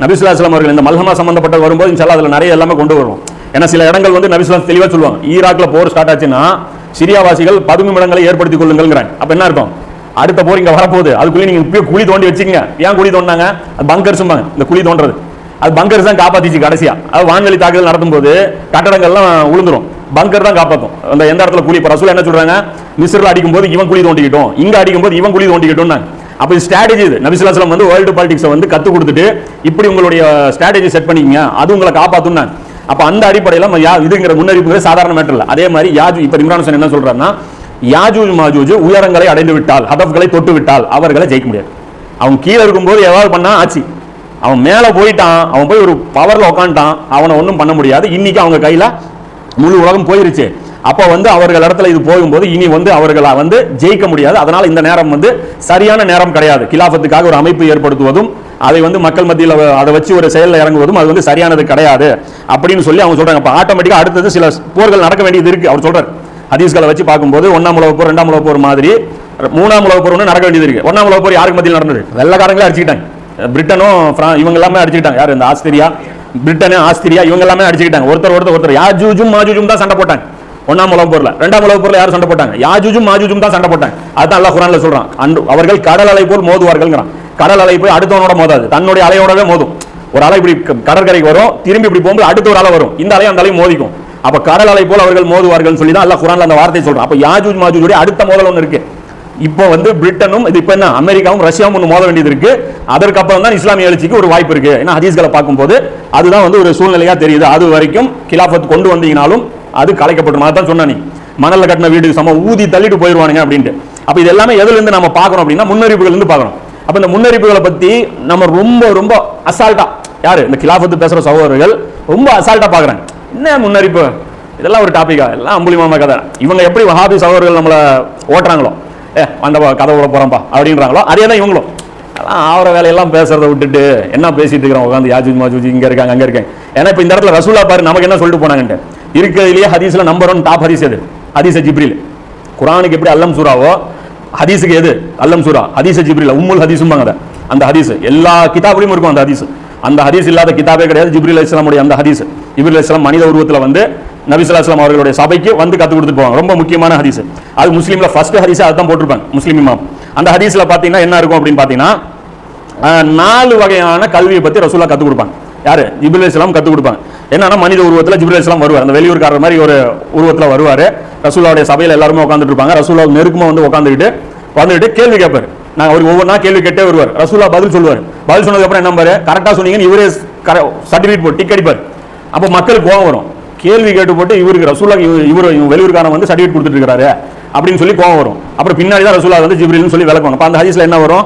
நபிசுல்லாஸ்லாம் அவர்கள் இந்த மல்ஹமா சம்பந்தப்பட்ட வரும்போது இன்ஷால்லா அதில் நிறைய எல்லாமே கொண்டு வருவோம். ஏன்னா சில இடங்கள் வந்து நபிசுலாம் தெளிவாக சொல்லுவாங்க. ஈராக்ல போர் ஸ்டார்ட் ஆச்சுன்னா சிரியாவாசிகள் பதுங்கும் இடங்களை ஏற்படுத்திக் கொள்ளுங்கிறாங்க அப்போ என்ன அர்த்தம்? அடுத்த போர் இங்கே வரப்போகுது. அதுக்குள்ளே நீங்கள் இப்பயே குழி தோண்டி வச்சுக்கங்க. ஏன் குழி தோண்டினாங்க? அது பங்கர்ஸும்பாங்க இந்த குழி தோன்றது. அது பங்கர்ஸ் தான் காப்பாத்திச்சு கடைசியா. அது வான்வெளி தாக்குதல் நடத்தும் போது கட்டடங்கள்லாம் உளுந்துரும். பங்கர் தான் காப்பாற்றும் அந்த எந்த இடத்துல குழி இப்போ ரசூல் என்ன சொல்கிறாங்க மிஸ்ரில் அடிக்கும் போது இவன் குழி தோண்டிக்கிட்டோம். இங்கே அடிக்கும் போது இவன் குழி தோண்டிக்கிட்டோம்னாங்க. அப்போ ஸ்ட்ராட்டஜி இது. நபிசுல்லாஸ்லாம் வந்து வேர்ல்டு பாலிடிக்ஸை வந்து கற்றுக் கொடுத்துட்டு இப்படி உங்களுடைய ஸ்ட்ராட்டஜி செட் பண்ணிக்கங்க அது உங்களை காப்பாற்றுனாங்க அப்போ அந்த அடிப்படையில் நம்ம யா இதுங்கிற முன்னறிவிப்புங்கிறது சாதாரண மேட்டர் இல்லை. அதே மாதிரி யாஜு இப்போ இம்ரான் ஹுசைன் என்ன சொல்றாருன்னா யாஜூஜ் மாஜூஜ் உயரங்களை அடைந்து விட்டால் ஹதஃப்களை தொட்டு விட்டால் அவர்களை ஜெயிக்க முடியாது. அவன் கீழே இருக்கும்போது எவ்வளவு பண்ணா ஆச்சு. அவன் மேலே போயிட்டான் அவன் போய் ஒரு பவர்ல உட்காந்துட்டான் அவனை ஒன்றும் பண்ண முடியாது. இன்னைக்கு அவங்க கையில முழு உலகம் போயிருச்சு. அப்போ வந்து அவர்கள் இடத்துல இது போகும்போது இனி வந்து அவர்களை வந்து ஜெயிக்க முடியாது. அதனால் இந்த நேரம் வந்து சரியான நேரம் கிடையாது. கிலாஃபத்துக்காக ஒரு அமைப்பு ஏற்படுத்துவதும் அதை வந்து மக்கள் மத்தியில் அதை வச்சு ஒரு செயலில் இறங்குவதும் அது வந்து சரியானது கிடையாது. அப்படின்னு சொல்லி அவங்க சொல்கிறாங்க அப்போ ஆட்டோமேட்டிக்காக அடுத்தது சில போர்கள் நடக்க வேண்டியது இருக்குது அவர் சொல்கிறார் ஹதீஸ்களை வச்சு பார்க்கும்போது ஒன்றாம் உலக போர் ரெண்டாம் உலக போர் மாதிரி மூணாம் உலக போர் ஒன்று நடக்க வேண்டியது இருக்குது ஒன்றாம் உலக போர் யாருக்கு மத்தியில் நடந்தது? வெள்ளக்காரங்களே அடிச்சுக்கிட்டாங்க. பிரிட்டனும் ஃப்ரா இவங்க எல்லாமே அடிச்சுக்கிட்டாங்க. யார்? இந்த ஆஸ்திரியா பிரிட்டனு ஆஸ்திரியா இவங்க எல்லாமே அடிச்சுக்கிட்டாங்க. ஒருத்தர் ஒருத்தர் ஒருத்தர். யாஜூஜும் மாஜூஜும் தான் சண்டை போட்டாங்க. ஒன்றாம் உலக போரில். ரெண்டாம் உலக போரில் யாரும் சண்டை போட்டாங்க? யாஜூஜும் மாஜூஜும் தான் சண்டை போட்டாங்க. அதுதான் அல்லா குரானில் சொல்கிறான் அன்று அவர்கள் கடல் அலை போல் மோதுவார்கள்ங்கிறான். கடல் அலை போய் அடுத்தவனோட மோதாது. தன்னுடைய அலையோடவே மோதும். ஒரு அலை இப்படி க- கடற்கரைக்கு வரும் திரும்பி இப்படி போகும்போது அடுத்த ஒரு அலை வரும். இந்த அலை அந்த அலை மோதிக்கும். அப்போ கடல் அலை போல் அவர்கள் மோதுவார்கள் சொல்லி தான் அல்லாஹ் குரான்ல அந்த வார்த்தை சொல்கிறான் அப்போ யாஜூஜ் மாஜூஜுடைய அடுத்த மோதல் ஒன்று இருக்கு. இப்போ வந்து பிரிட்டனும் இது இப்போ என்ன? அமெரிக்காவும் ரஷ்யாவும் ஒன்று மோத வேண்டியது இருக்கு. அதற்கப்புறம் தான் இஸ்லாமிய எழுச்சிக்கு ஒரு வாய்ப்பு இருக்கு. ஏன்னா ஹதீஸ்களை பார்க்கும்போது அதுதான் வந்து ஒரு சூழ்நிலையாக தெரியுது. அது வரைக்கும் கிலாஃபத் கொண்டு வந்தீங்கனாலும் அது கலைக்கப்படும் அதான் சொன்ன நீ. மணல்ல கட்டின வீடு சம ஊதி தள்ளிட்டு போயிடுவானுங்க அப்படின்ட்டு. அப்ப இது எல்லாமே எதுல இருந்து நம்ம பார்க்கணும் அப்படின்னா முன்னறிவிப்புகள் இருந்து பார்க்கணும். அப்ப இந்த முன்னறிவிப்புகளை பத்தி நம்ம ரொம்ப ரொம்ப அசால்ட்டா யாரு? இந்த கிலாஃபத்து பேசுற சகோதரர்கள் ரொம்ப அசால்ட்டா பார்க்கறாங்க. என்ன முன்னறிப்பு இதெல்லாம் ஒரு டாப்பிக்கா எல்லாம் அம்புலிமாம கதை. இவங்க எப்படி வஹாபி சகோதரர்கள் நம்மளை ஓட்டுறாங்களோ? ஏ வந்தப்பா கதை விட போகிறோம்ப்பா அப்படின்றாங்களோ? அதே தான் இவங்களும். அதெல்லாம் ஆவர வேலையெல்லாம் பேசுறத விட்டுட்டு என்ன பேசிட்டு இருக்கிறோம்? உட்காந்து யாஜூஜ் மாஜூஜ் இங்க இருக்காங்க அங்க இருக்காங்க ஏன்னா இப்போ இந்த இடத்துல ரசூலா பாரு நமக்கு என்ன சொல்லிட்டு போனாங்கன்ட்டு. இருக்கிறதுலேயே ஹதீஸில் நம்பர் ஒன் டாப் ஹதீஸ் எது? ஹதீஸ் ஜிப்ரில். குரானுக்கு எப்படி அல்லம் சூராவோ ஹதீஸுக்கு எது? அல்லம் சூரா ஹதீஸ் ஜிப்ரில். உம்முல் ஹதீஸும்பாங்க அந்த. ஹதீஸ். எல்லா கிதாபுலையும் இருக்கும் அந்த ஹதீஸ். அந்த ஹதீஸ் இல்லாத கிதாபே கிடையாது ஜிப்ரில் இஸ்லாமுடைய அந்த ஹதீஸ். ஜிப்ரில் இஸ்லாம் மனித உருவத்தில் வந்து நபிசுல்லா இஸ்லாம் அவர்களுடைய சபைக்கு வந்து கற்றுக் கொடுத்துட்டு போவாங்க. ரொம்ப முக்கியமான ஹதீஸ். அது முஸ்லீமில் ஃபர்ஸ்ட் ஹதீஸ் அதுதான் போட்டிருப்பாங்க. முஸ்லீம் இமாம். அந்த ஹதீஸில் பார்த்தீங்கன்னா என்ன இருக்கும் அப்படின்னு பார்த்தீங்கன்னா நாலு வகையான கல்வியை பற்றி ரசூலா கற்றுக் கொடுப்பாங்க. யாரு? ஜிப்ரில் இஸ்லாம் கற்றுக் கொடுப்பாங்க. என்னன்னா மனித உருவத்தில் ஜிப்ரில் இஸ்லாம் வருவார். அந்த வெளியூர்காரர் மாதிரி ஒரு உருவத்தில் வருவார். ரசூலாவுடைய சபையில் எல்லாருமே உட்காந்துட்டு இருப்பாங்க. ரசூலா நெருக்கமாக வந்து உட்காந்துக்கிட்டு வந்துட்டு கேள்வி கேட்பார். நான் அவருக்கு ஒவ்வொன்றா கேள்வி கேட்டே வருவார். ரசூலா பதில் சொல்லுவார். பதில் சொன்னதுக்கப்புறம் என்ன பாரு கரெக்டாக சொன்னீங்கன்னு இவரே சர்டிஃபிகேட் போட்டு டிக் அடிப்பார். அப்போ மக்களுக்கு கோவம் வரும். கேள்வி கேட்டு போட்டு இவருக்கு ரசூலா இவர் வெளியூர்காரன் வந்து சர்டிஃபிகேட் கொடுத்துட்டு இருக்காரு அப்படின்னு சொல்லி கோவம் வரும். அப்புறம் பின்னாடி தான் ரசூலா வந்து ஜிப்ரில்னு சொல்லி விளக்கணும். அப்போ அந்த ஹதீஸில் என்ன வரும்?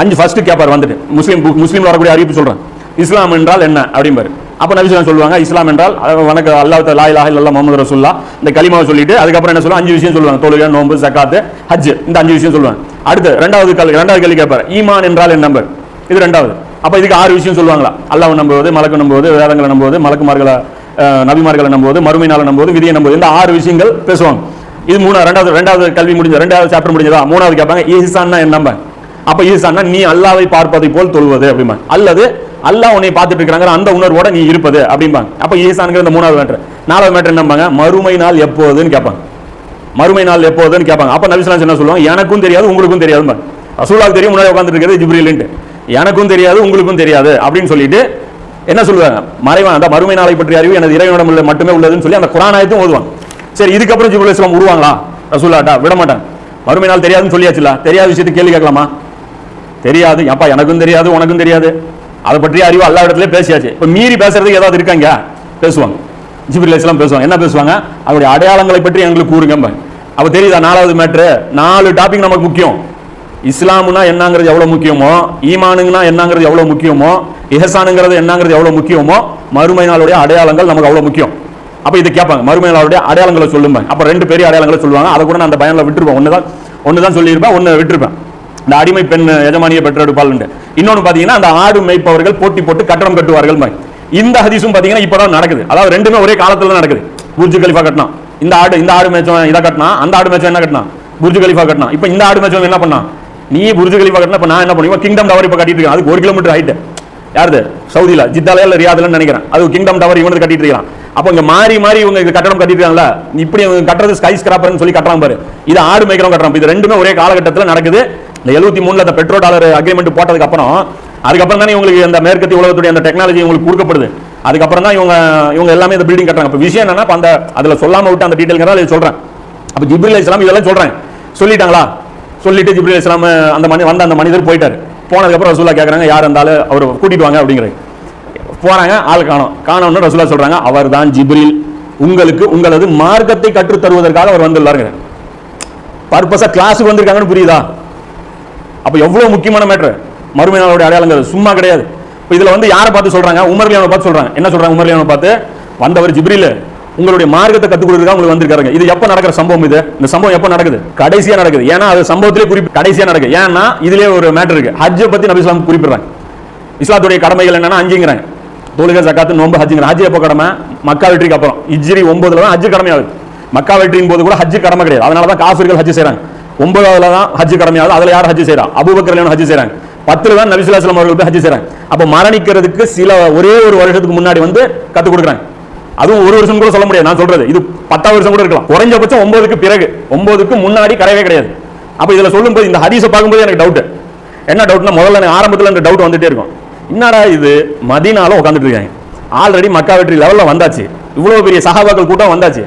அஞ்சு ஃபர்ஸ்ட் கேப்பார் வந்துட்டு. முஸ்லீம் முஸ்லீம் வரக்கூடிய அறிவிப்பு சொல்கிறேன் இஸ்லாம் என்றால் என்ன? அப்படிம்பாரு. அப்போ நபிசுலாம் சொல்லுவாங்க இஸ்லாம் என்றால் வணக்க அல்லாஹ் லா இலாஹ இல்லல்லாஹ் முஹம்மது இந்த கலிமாவை சொல்லிட்டு அதுக்கப்புறம் என்ன சொல்லுவாங்க? அஞ்சு விஷயம் சொல்லுவாங்க. தொழுகை நோம்பு சக்காத்து ஹஜ் இந்த அஞ்சு விஷயம் சொல்லுவாங்க. அடுத்து ரெண்டாவது கல் ரெண்டாவது கேள்வி கேட்பார். ஈமான் என்றால் என் நம்பர் இது ரெண்டாவது. அப்போ இதுக்கு ஆறு விஷயம் சொல்லுவாங்களா? அல்லாஹ் நம்புவது மலக்கு நம்புவது வேதங்களை நம்புவது மலக்குமார்களை நபிமார்களை நம்புவது மறுமை நாளை நம்புவது விதியை நம்புவது. இந்த ஆறு விஷயங்கள் பேசுவாங்க. இது மூணாவது ரெண்டாவது ரெண்டாவது கல்வி முடிஞ்ச ரெண்டாவது சாப்டர் முடிஞ்சதா? மூணாவது கேட்பாங்க ஈசான்னா என் நம்பர் அப்போ ஈசான்னா நீ அல்லாவை பார்ப்பதை போல் தொழுவது அப்படிமா அல்லது அல்லா உன்னை பார்த்துட்டு இருக்கிறாங்க அந்த உணர்வோட நீ இருப்பது அப்படிம்பாங்க. அப்ப ஈசான்ங்கிற இந்த மூணாவது மேட்டர் நாலாவது மேட்டர் என்னம்பாங்க மறுமை நாள் எப்போதுன்னு கேட்பாங்க. மறுமை நாள் எப்போதுன்னு கேட்பாங்க. அப்ப நபிஸ்லாம் என்ன சொல்லுவாங்க? எனக்கும் தெரியாது உங்களுக்கும் தெரியாது ரசூலாவுக்கு தெரியும் முன்னாடி உட்காந்துட்டு இருக்கிறது ஜிப்ரீல்ன்ட்டு. எனக்கும் தெரியாது உங்களுக்கும் தெரியாது அப்படின்னு சொல்லிட்டு என்ன சொல்லுவாங்க? மறைவா அந்த மறுமை நாளை பற்றிய அறிவு எனது இறைவனிடம் உள்ள மட்டுமே உள்ளதுன்னு சொல்லி அந்த குரான் ஓதுவாங்க. சரி இதுக்கப்புறம் ஜிபுல் இஸ்லாம் உருவாங்களா? ரசூலாட்டா விட மாட்டாங்க. மறுமை நாள் தெரியாதுன்னு சொல்லியாச்சுல தெரியாத விஷயத்துக்கு கேள்வி கேட்கலாமா? தெரியாது. அப்பா எனக்கும் தெரியாது உனக்கும் தெரியாது. அதை பற்றிய அறிவு எல்லா இடத்துலயும் பேசியாச்சு. இப்ப மீறி பேசுறதுக்கு ஏதாவது இருக்காங்க? பேசுவாங்க. ஜிபிரில் இஸ்லாம் பேசுவாங்க. என்ன பேசுவாங்க? அவருடைய அடையாளங்களை பற்றி எங்களுக்கு கூறுங்க அப்ப தெரியுதா நாலாவது மேட்ரு நாலு டாபிக் நமக்கு முக்கியம். இஸ்லாம்னா என்னங்கிறது எவ்வளவு முக்கியமோ ஈமானுங்கன்னா என்னங்கிறது எவ்வளவு முக்கியமோ இஹசானுங்கிறது என்னங்கிறது எவ்வளவு முக்கியமோ மறுமை நாளுடைய அடையாளங்கள் நமக்கு அவ்வளவு முக்கியம். அப்ப இதை கேட்பாங்க. மறுமை நாளுடைய அடையாளங்களை சொல்லுங்க அப்ப ரெண்டு பெரிய அடையாளங்களை சொல்லுவாங்க. அதை கூட நான் அந்த பயனில் விட்டுருப்பேன். ஒன்று தான் ஒன்று தான் சொல்லியிருப்பேன் ஒன்று விட்டுருப்பேன். இந்த அடிமை பெண் எஜமானியை பெற்றெடுப்பாள் இன்னொன்று பார்த்தீங்கன்னா அந்த ஆடு மேய்ப்பவர்கள் போட்டி போட்டு கட்டடம் கட்டுவார்கள் மாதிரி. இந்த ஹதீஸும் பார்த்தீங்கன்னா இப்பதான் நடக்குது. அதாவது ரெண்டுமே ஒரே காலத்துல நடக்குது. புர்ஜு கலிஃபா கட்டினா இந்த ஆடு இந்த ஆடு மேய்ச்சம் இதை கட்டினா அந்த ஆடு மேட்சம் என்ன கட்டினா புர்ஜு கலிஃபா கட்டினா இப்போ இந்த ஆடு மேய்ச்சம் என்ன பண்ணா நீ புர்ஜு கலிஃபா கட்டினா இப்போ நான் என்ன பண்ணுவேன்? கிங்டம் டவர் இப்போ கட்டிட்டு இருக்கேன். அதுக்கு ஒரு கிலோமீட்டர் ஹைட்டு யாருது? சவுதியில. ஜித்தால இல்ல ரியாதுலன்னு நினைக்கிறேன். அது கிங்டம் டவர் இவனுக்கு கட்டிட்டு இருக்கான். அப்போ இங்க மாறி மாறி இவங்க இது கட்டடம் கட்டிட்டு இருக்காங்கல்ல இப்படி இவங்க கட்டுறது ஸ்கை ஸ்கிராப்பர்னு சொல்லி கட்டுறாங்க பாரு. இது ஆடு மேய்க்கிறோம் கட்டுறோம் இது ரெண்டுமே ஒரே காலகட்டத்தில் நடக்குது. இந்த எழுபத்தி மூணுல அந்த பெட்ரோ டாலர் அக்ரிமெண்ட் போட்டதுக்கு அப்புறம் அதுக்கப்புறம் தானே உங்களுக்கு அந்த மேற்கத்திய உலகத்துடைய அந்த டெக்னாலஜி உங்களுக்கு கொடுக்கப்படுது. அதுக்கப்புறம் தான் இவங்க இவங்க எல்லாமே இந்த பில்டிங் கட்டுறாங்க. இப்போ விஷயம் என்னன்னா அந்த அதில் சொல்லாமல் விட்டு அந்த டீட்டெயில் அதை சொல்கிறேன் அப்போ ஜிப்ரில் இஸ்லாம் இதெல்லாம் சொல்கிறேன் சொல்லிட்டாங்களா? சொல்லிட்டு ஜிப்ரில் இஸ்லாம் அந்த மனி வந்த அந்த மனிதர் போயிட்டார். போனதுக்கப்புறம் ரசூலா கேட்குறாங்க யார் இருந்தாலும் அவர் கூட்டிட்டு வாங்க அப்படிங்கிறது போகிறாங்க ஆள் காணோம். காணோம்னு ரசூலா சொல்கிறாங்க அவர் தான் ஜிப்ரில். உங்களுக்கு உங்களது மார்க்கத்தை கற்றுத் தருவதற்காக அவர் வந்துள்ளாருங்க பர்பஸாக கிளாஸுக்கு வந்திருக்காங்கன்னு புரியுதா? அப்போ எவ்வளோ முக்கியமான மேட்ரு மறுமை நாளுடைய அடையாளங்கள் சும்மா கிடையாது. இப்போ இதில் வந்து யாரை பார்த்து சொல்கிறாங்க உமர்லியானை பார்த்து சொல்கிறாங்க என்ன சொல்கிறாங்க உமர்லியானை பார்த்து? வந்தவர் ஜிப்ரில். உங்களுடைய மார்க்கத்தை கற்றுக் கொடுக்குறதுக்காக உங்களுக்கு வந்திருக்காருங்க. இது எப்போ நடக்கிற சம்பவம் இது? இந்த சம்பவம் எப்போ நடக்குது? கடைசியாக நடக்குது. ஏன்னா அது சம்பவத்திலே குறிப்பு கடைசியாக நடக்குது. ஏன்னா இதிலே ஒரு மேட்டர் இருக்குது ஹஜ்ஜை பற்றி நபி இஸ்லாம் குறிப்பிடுறாங்க. இஸ்லாத்துடைய கடமைகள் என்னென்னா அஞ்சுங்கிறாங்க தொழுகை ஜக்காத்து நோன்பு ஹஜ்ஜுங்கிற ஹஜ் எப்போ கடமை? மக்கா வெற்றிக்கு அப்புறம். இஜ்ரி ஒன்பதுல தான் ஹஜ்ஜு கடமையாகுது. மக்கா வெற்றியின் போது கூட ஹஜ்ஜு கடமை கிடையாது. அதனால தான் காஃபிர்கள் ஹஜ் செய்கிறாங்க ஒன்பதாவதுல தான் ஹஜ் கடமையாவது அதுல யார் ஹஜ் செய்றா? அபுபக்கர் ஹஜ் செய்கிறாங்க பத்துல தான் நபிசுல்லாஸ்லாம் அவர்கள் போய் ஹஜ் செய்றாங்க. அப்ப மரணிக்கிறதுக்கு சில ஒரே ஒரு வருஷத்துக்கு முன்னாடி வந்து கற்றுக் கொடுக்குறாங்க. அதுவும் ஒரு வருஷம் கூட சொல்ல முடியாது. நான் சொல்றது இது பத்தாவது வருஷம் கூட இருக்கலாம். குறைஞ்சபட்சம் ஒன்பதுக்கு பிறகு ஒன்பதுக்கு முன்னாடி கிடையவே கிடையாது. அப்ப இதுல சொல்லும்போது இந்த ஹதீஸை பார்க்கும்போது எனக்கு டவுட் என்ன டவுட்னா முதல்ல எனக்கு ஆரம்பத்தில் இந்த டவுட் வந்துட்டே இருக்கும். என்னடா இது? மதினால உட்காந்துட்டு இருக்காங்க. ஆல்ரெடி மக்கா வெற்றி லெவலில் வந்தாச்சு. இவ்வளோ பெரிய சகாபாக்கள் கூட்டம் வந்தாச்சு.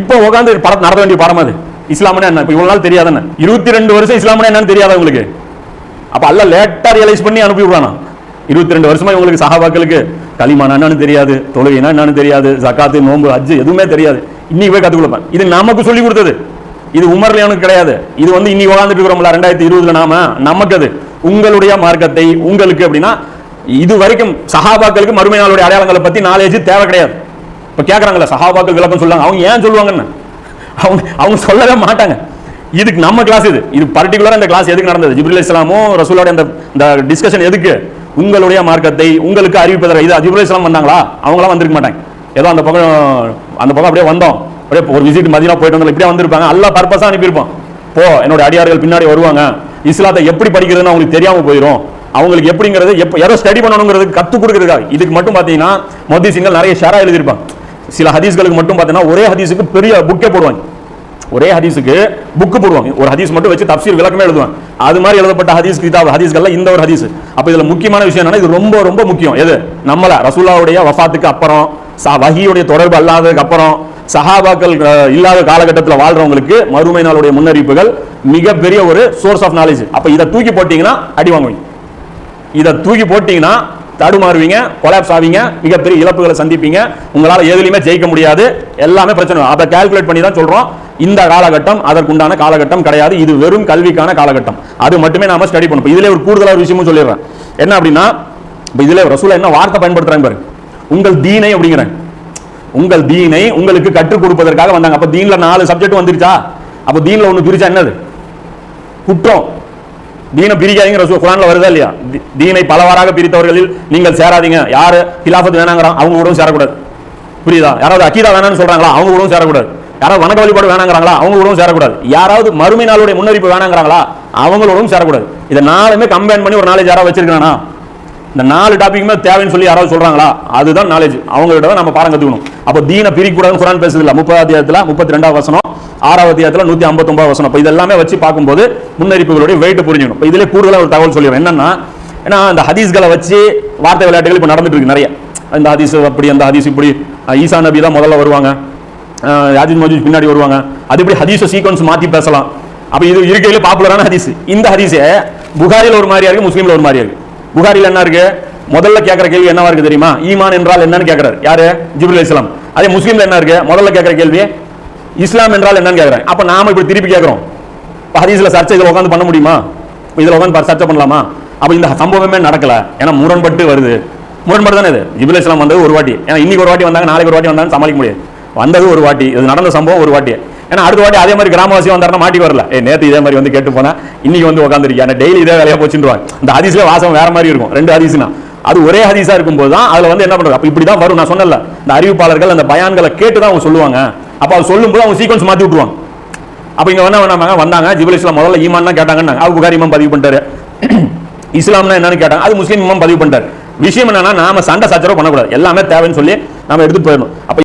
இப்போ உட்காந்து படம் நடத்த வேண்டிய படம் அது. இஸ்லாம்னா என்ன? இப்போ இவ்வளவு நாள் தெரியாதானே இருபத்தி ரெண்டு வருஷம் இஸ்லாம்னா என்னன்னு தெரியாதா உங்களுக்கு? அப்ப அல்ல லேட்டா ரியலைஸ் பண்ணி அனுப்பி விடுறானா? இருபத்தி ரெண்டு வருஷமா இவங்களுக்கு சகாபாக்களுக்கு களிமானா என்னன்னு தெரியாது தொழுகைனா என்னன்னு தெரியாது ஜக்காத்து நோம்பு அஜ் எதுவுமே தெரியாது. இன்னைக்கு போய் கற்றுக் கொடுப்பேன். இது நமக்கு சொல்லி கொடுத்தது. இது உமர்லியானுக்கு கிடையாது. இது வந்து இன்னைக்கு உட்காந்துட்டு இருக்கிறோம்ல ரெண்டாயிரத்தி இருபதுல நாம நமக்கு அது. உங்களுடைய மார்க்கத்தை உங்களுக்கு அப்படின்னா இது வரைக்கும் சஹாபாக்களுக்கு மறுமை நாளுடைய அடையாளங்களை பத்தி நாலேஜ் தேவை கிடையாது. இப்ப கேட்கறாங்களா சஹாபாக்கள் விளக்கம் சொல்லுவாங்க. அவங்க ஏன் சொல்லுவாங்கன்னு அவங்க அவங்க சொல்லவே மாட்டாங்க. இதுக்கு நம்ம கிளாஸ் இது. இது பர்டிகுலராக இந்த கிளாஸ் எதுக்கு நடந்தது? ஜிப்ரில் இஸ்லாமும் ரசூலோட அந்த இந்த டிஸ்கஷன் எதுக்கு? உங்களுடைய மார்க்கத்தை உங்களுக்கு அறிவிப்பதற்கு இது ஜிப்ரில் இஸ்லாம் வந்தாங்களா? அவங்களாம் வந்திருக்க மாட்டாங்க. ஏதோ அந்த பக்கம் அந்த பக்கம் அப்படியே வந்தோம். அப்படியே ஒரு விசிட் மதியம் போயிட்டு வந்தோம் இப்படியே வந்திருப்பாங்க. எல்லாம் பர்பஸாக அனுப்பியிருப்போம். போ என்னோட அடியார்கள் பின்னாடி வருவாங்க. இஸ்லாத்தை எப்படி படிக்கிறதுன்னு அவங்களுக்கு தெரியாமல் போயிடும் அவங்களுக்கு எப்படிங்கிறது எப்போ யாரோ ஸ்டடி பண்ணணுங்கிறது கற்றுக் கொடுக்குறதுக்காக. இதுக்கு மட்டும் பார்த்தீங்கன்னா மோதி சிங்கள் நிறைய ஷேராக எழுதியிருப்பாங்க. சில ஹதீஸ்களுக்கு மட்டும் பார்த்தீங்கன்னா ஒரே ஹதீஸுக்கு பெரிய புக்கே போடுவாங்க. ஒரே ஹதீஸுக்கு புக்கு போடுவாங்க. ஒரு ஹதீஸ் மட்டும் வச்சு தப்சீர் விளக்கமே எழுதுவாங்க. அது மாதிரி எழுதப்பட்ட ஹதீஸ் கிதாப் ஹதீஸ்கள்ல இந்த ஒரு ஹதீஸ். அப்போ இதில் முக்கியமான விஷயம் என்னன்னா இது ரொம்ப ரொம்ப முக்கியம். எது? நம்மள ரசூல்லாவுடைய வஃபாத்துக்கு அப்புறம் ச- தொடர்பு அல்லாததுக்கு அப்புறம் சஹாபாக்கள் இல்லாத காலகட்டத்தில் வாழ்றவங்களுக்கு மறுமை நாளுடைய முன்னறிவிப்புகள் மிகப்பெரிய ஒரு சோர்ஸ் ஆஃப் நாலேஜ் அப்போ இதை தூக்கி போட்டீங்கன்னா அடி வாங்குவீங்க. இதை தூக்கி போட்டீங்கன்னா தடுமாறுவீங்க கொலாப்ஸ் ஆவீங்க மிகப்பெரிய இழப்புகளை சந்திப்பீங்க. உங்களால் எதுலையுமே ஜெயிக்க முடியாது. எல்லாமே பிரச்சனை அதை கால்குலேட் பண்ணி தான் சொல்கிறோம் இந்த காலகட்டம் அதற்குண்டான காலகட்டம் கிடையாது. இது வெறும் கல்விக்கான காலகட்டம். அது மட்டுமே நாம ஸ்டடி பண்ணுவோம் இப்ப இதுல ஒரு கூடுதலான ஒரு விஷயமும் சொல்லிடுறேன். என்ன அப்படின்னா இதில் இதுல ரசூலா என்ன வார்த்தை பயன்படுத்துகிறாங்க பாருங்க உங்கள் தீனை அப்படிங்கிறாங்க உங்கள் தீனை உங்களுக்கு கற்றுக் கொடுப்பதற்காக வந்தாங்க. அப்போ தீனில் நாலு சப்ஜெக்ட் வந்துருச்சா? அப்போ தீனில் ஒன்று பிரிச்சா என்னது? குற்றம். தீன பிரிக்காதீங்க ரசூல் குரான்ல வருதா இல்லையா? தீனை பலவாறாக பிரித்தவர்களில் நீங்கள் சேராதீங்க. யாரு? ஹிலாஃபத் வேணாங்கிறான். அவங்க கூட சேரக்கூடாது. புரியுதா? யாராவது அக்கீதா வேணாம்னு சொல்றாங்களா? அவங்க கூடவும் சேரக்கூடாது. யாராவது வணக்க வழிபாடு வேணாங்கிறாங்களா? அவங்க கூடவும் சேரக்கூடாது. யாராவது மறுமை நாளுடைய முன்னறிப்பு வேணாங்கிறாங்களா? அவங்களோடவும் சேரக்கூடாது. இதை நாலுமே கம்பைன் பண்ணி ஒரு நாலேஜ் யாராவது வச்சிருக்கானா இந்த நாலு டாபிக்குமே தேவைன்னு சொல்லி யாராவது சொல்றாங்களா? அதுதான் நாலேஜ் அவங்ககிட்ட தான் நம்ம பாடம் கத்துக்கணும். அப்போ தீன பிரிக்கூடாதுன்னு குரான் பேசுதில்ல முப்பதாம் முப்பது முப்பத்தி ரெண்டாவது வசனம். ஆறாவது அத்தியாயத்துல நூற்றி ஐம்பத்தொம்பது வசனம். இப்போ இதெல்லாமே வச்சு பார்க்கும்போது முன்னறிப்புகளுடைய வெயிட் புரிஞ்சுக்கணும். இப்போ இதிலே கூடுதலாக ஒரு தகவல் சொல்லுவேன் என்னன்னா ஏன்னா அந்த ஹதீஸ்களை வச்சு வார்த்தை விளையாட்டுகள் இப்போ நடந்துட்டு இருக்கு நிறைய. இந்த ஹதீஸ் அப்படி அந்த ஹதீஸ் இப்படி ஈசா நபி தான் முதல்ல வருவாங்க. அஹ் யாஜூஜ் மஜூஜ் பின்னாடி வருவாங்க. அது இப்படி ஹதீஸை சீக்வன்ஸ் மாற்றி பேசலாம். அப்போ இது இருக்கையில பாப்புலரான ஹதீஸ். இந்த ஹதீஸே புகாரியில் ஒரு மாதிரியா இருக்கு முஸ்லீமில் ஒரு மாதிரியா இருக்கு. புகாரியில் என்ன இருக்கு? முதல்ல கேட்குற கேள்வி என்னவா இருக்கு தெரியுமா? ஈமான் என்றால் என்னன்னு கேட்குறாரு யாரு? ஜிபுல் இஸ்லாம் அதே முஸ்லீம்ல என்ன இருக்கு? முதல்ல கேட்குற கேள்வி இஸ்லாம் என்றால் என்னன்னு கேட்குறேன் அப்போ நாம இப்படி திருப்பி கேட்குறோம் இப்போ ஹதீஸில் சர்ச்சை இதில் உட்காந்து பண்ண முடியுமா? இதில் உட்காந்து சர்ச்சை பண்ணலாமா? அப்போ இந்த சம்பவமே நடக்கல. ஏன்னா முரண்பட்டு வருது. முரண்பட்டு தானே இது? ஜிபுல் இஸ்லாம் வந்தது ஒரு வாட்டி. ஏன்னா இன்னைக்கு ஒரு வாட்டி வந்தாங்க நாளைக்கு ஒரு வாட்டி வந்தாங்க சமாளிக்க முடியாது. வந்தது ஒரு வாட்டி. இது நடந்த சம்பவம் ஒரு வாட்டி. ஏன்னா அடுத்த வாட்டி அதே மாதிரி கிராமவாசி வந்தாருன்னா மாட்டி வரல. ஏ நேற்று இதே மாதிரி வந்து கேட்டு போனா இன்னைக்கு வந்து உட்காந்துருக்கேன் ஏன்னா டெய்லி இதே வேலையாக போச்சுருவாங்க இந்த ஹதீஸ்ல வாசம் வேற மாதிரி இருக்கும். ரெண்டு ஹதீஸ்னா. அது ஒரே ஹதீஸா இருக்கும்போது தான் அதில் வந்து என்ன பண்ணுறது அப்போ இப்படி தான் வரும். நான் சொன்னல இந்த அறிவிப்பாளர்கள் அந்த பயான்களை கேட்டு தான் அவங்க சொல்லுவாங்க. அப்ப அவர் சொல்லும்போது அவங்க சீக்வன்ஸ் மாத்தி விட்டுருவாங்க. அப்போ இங்கே வேணா பண்ணாங்க? வந்தாங்க. ஜிபுல் இஸ்லாம் முதல்ல ஈமான் தான் கேட்டாங்கன்னு அவர் புகார் இமாம் பதிவு பண்ணிட்டாரு. இஸ்லாம்னா என்னன்னு கேட்டாங்க அது முஸ்லீம் இமாம் பதிவு பண்ணிட்டார். விஷயம் என்னன்னா நாம சண்டை சச்சரவு பண்ணக்கூடாது. எல்லாமே தேவைன்னு சொல்லி நாம எடுத்து போயிடணும். அப்போ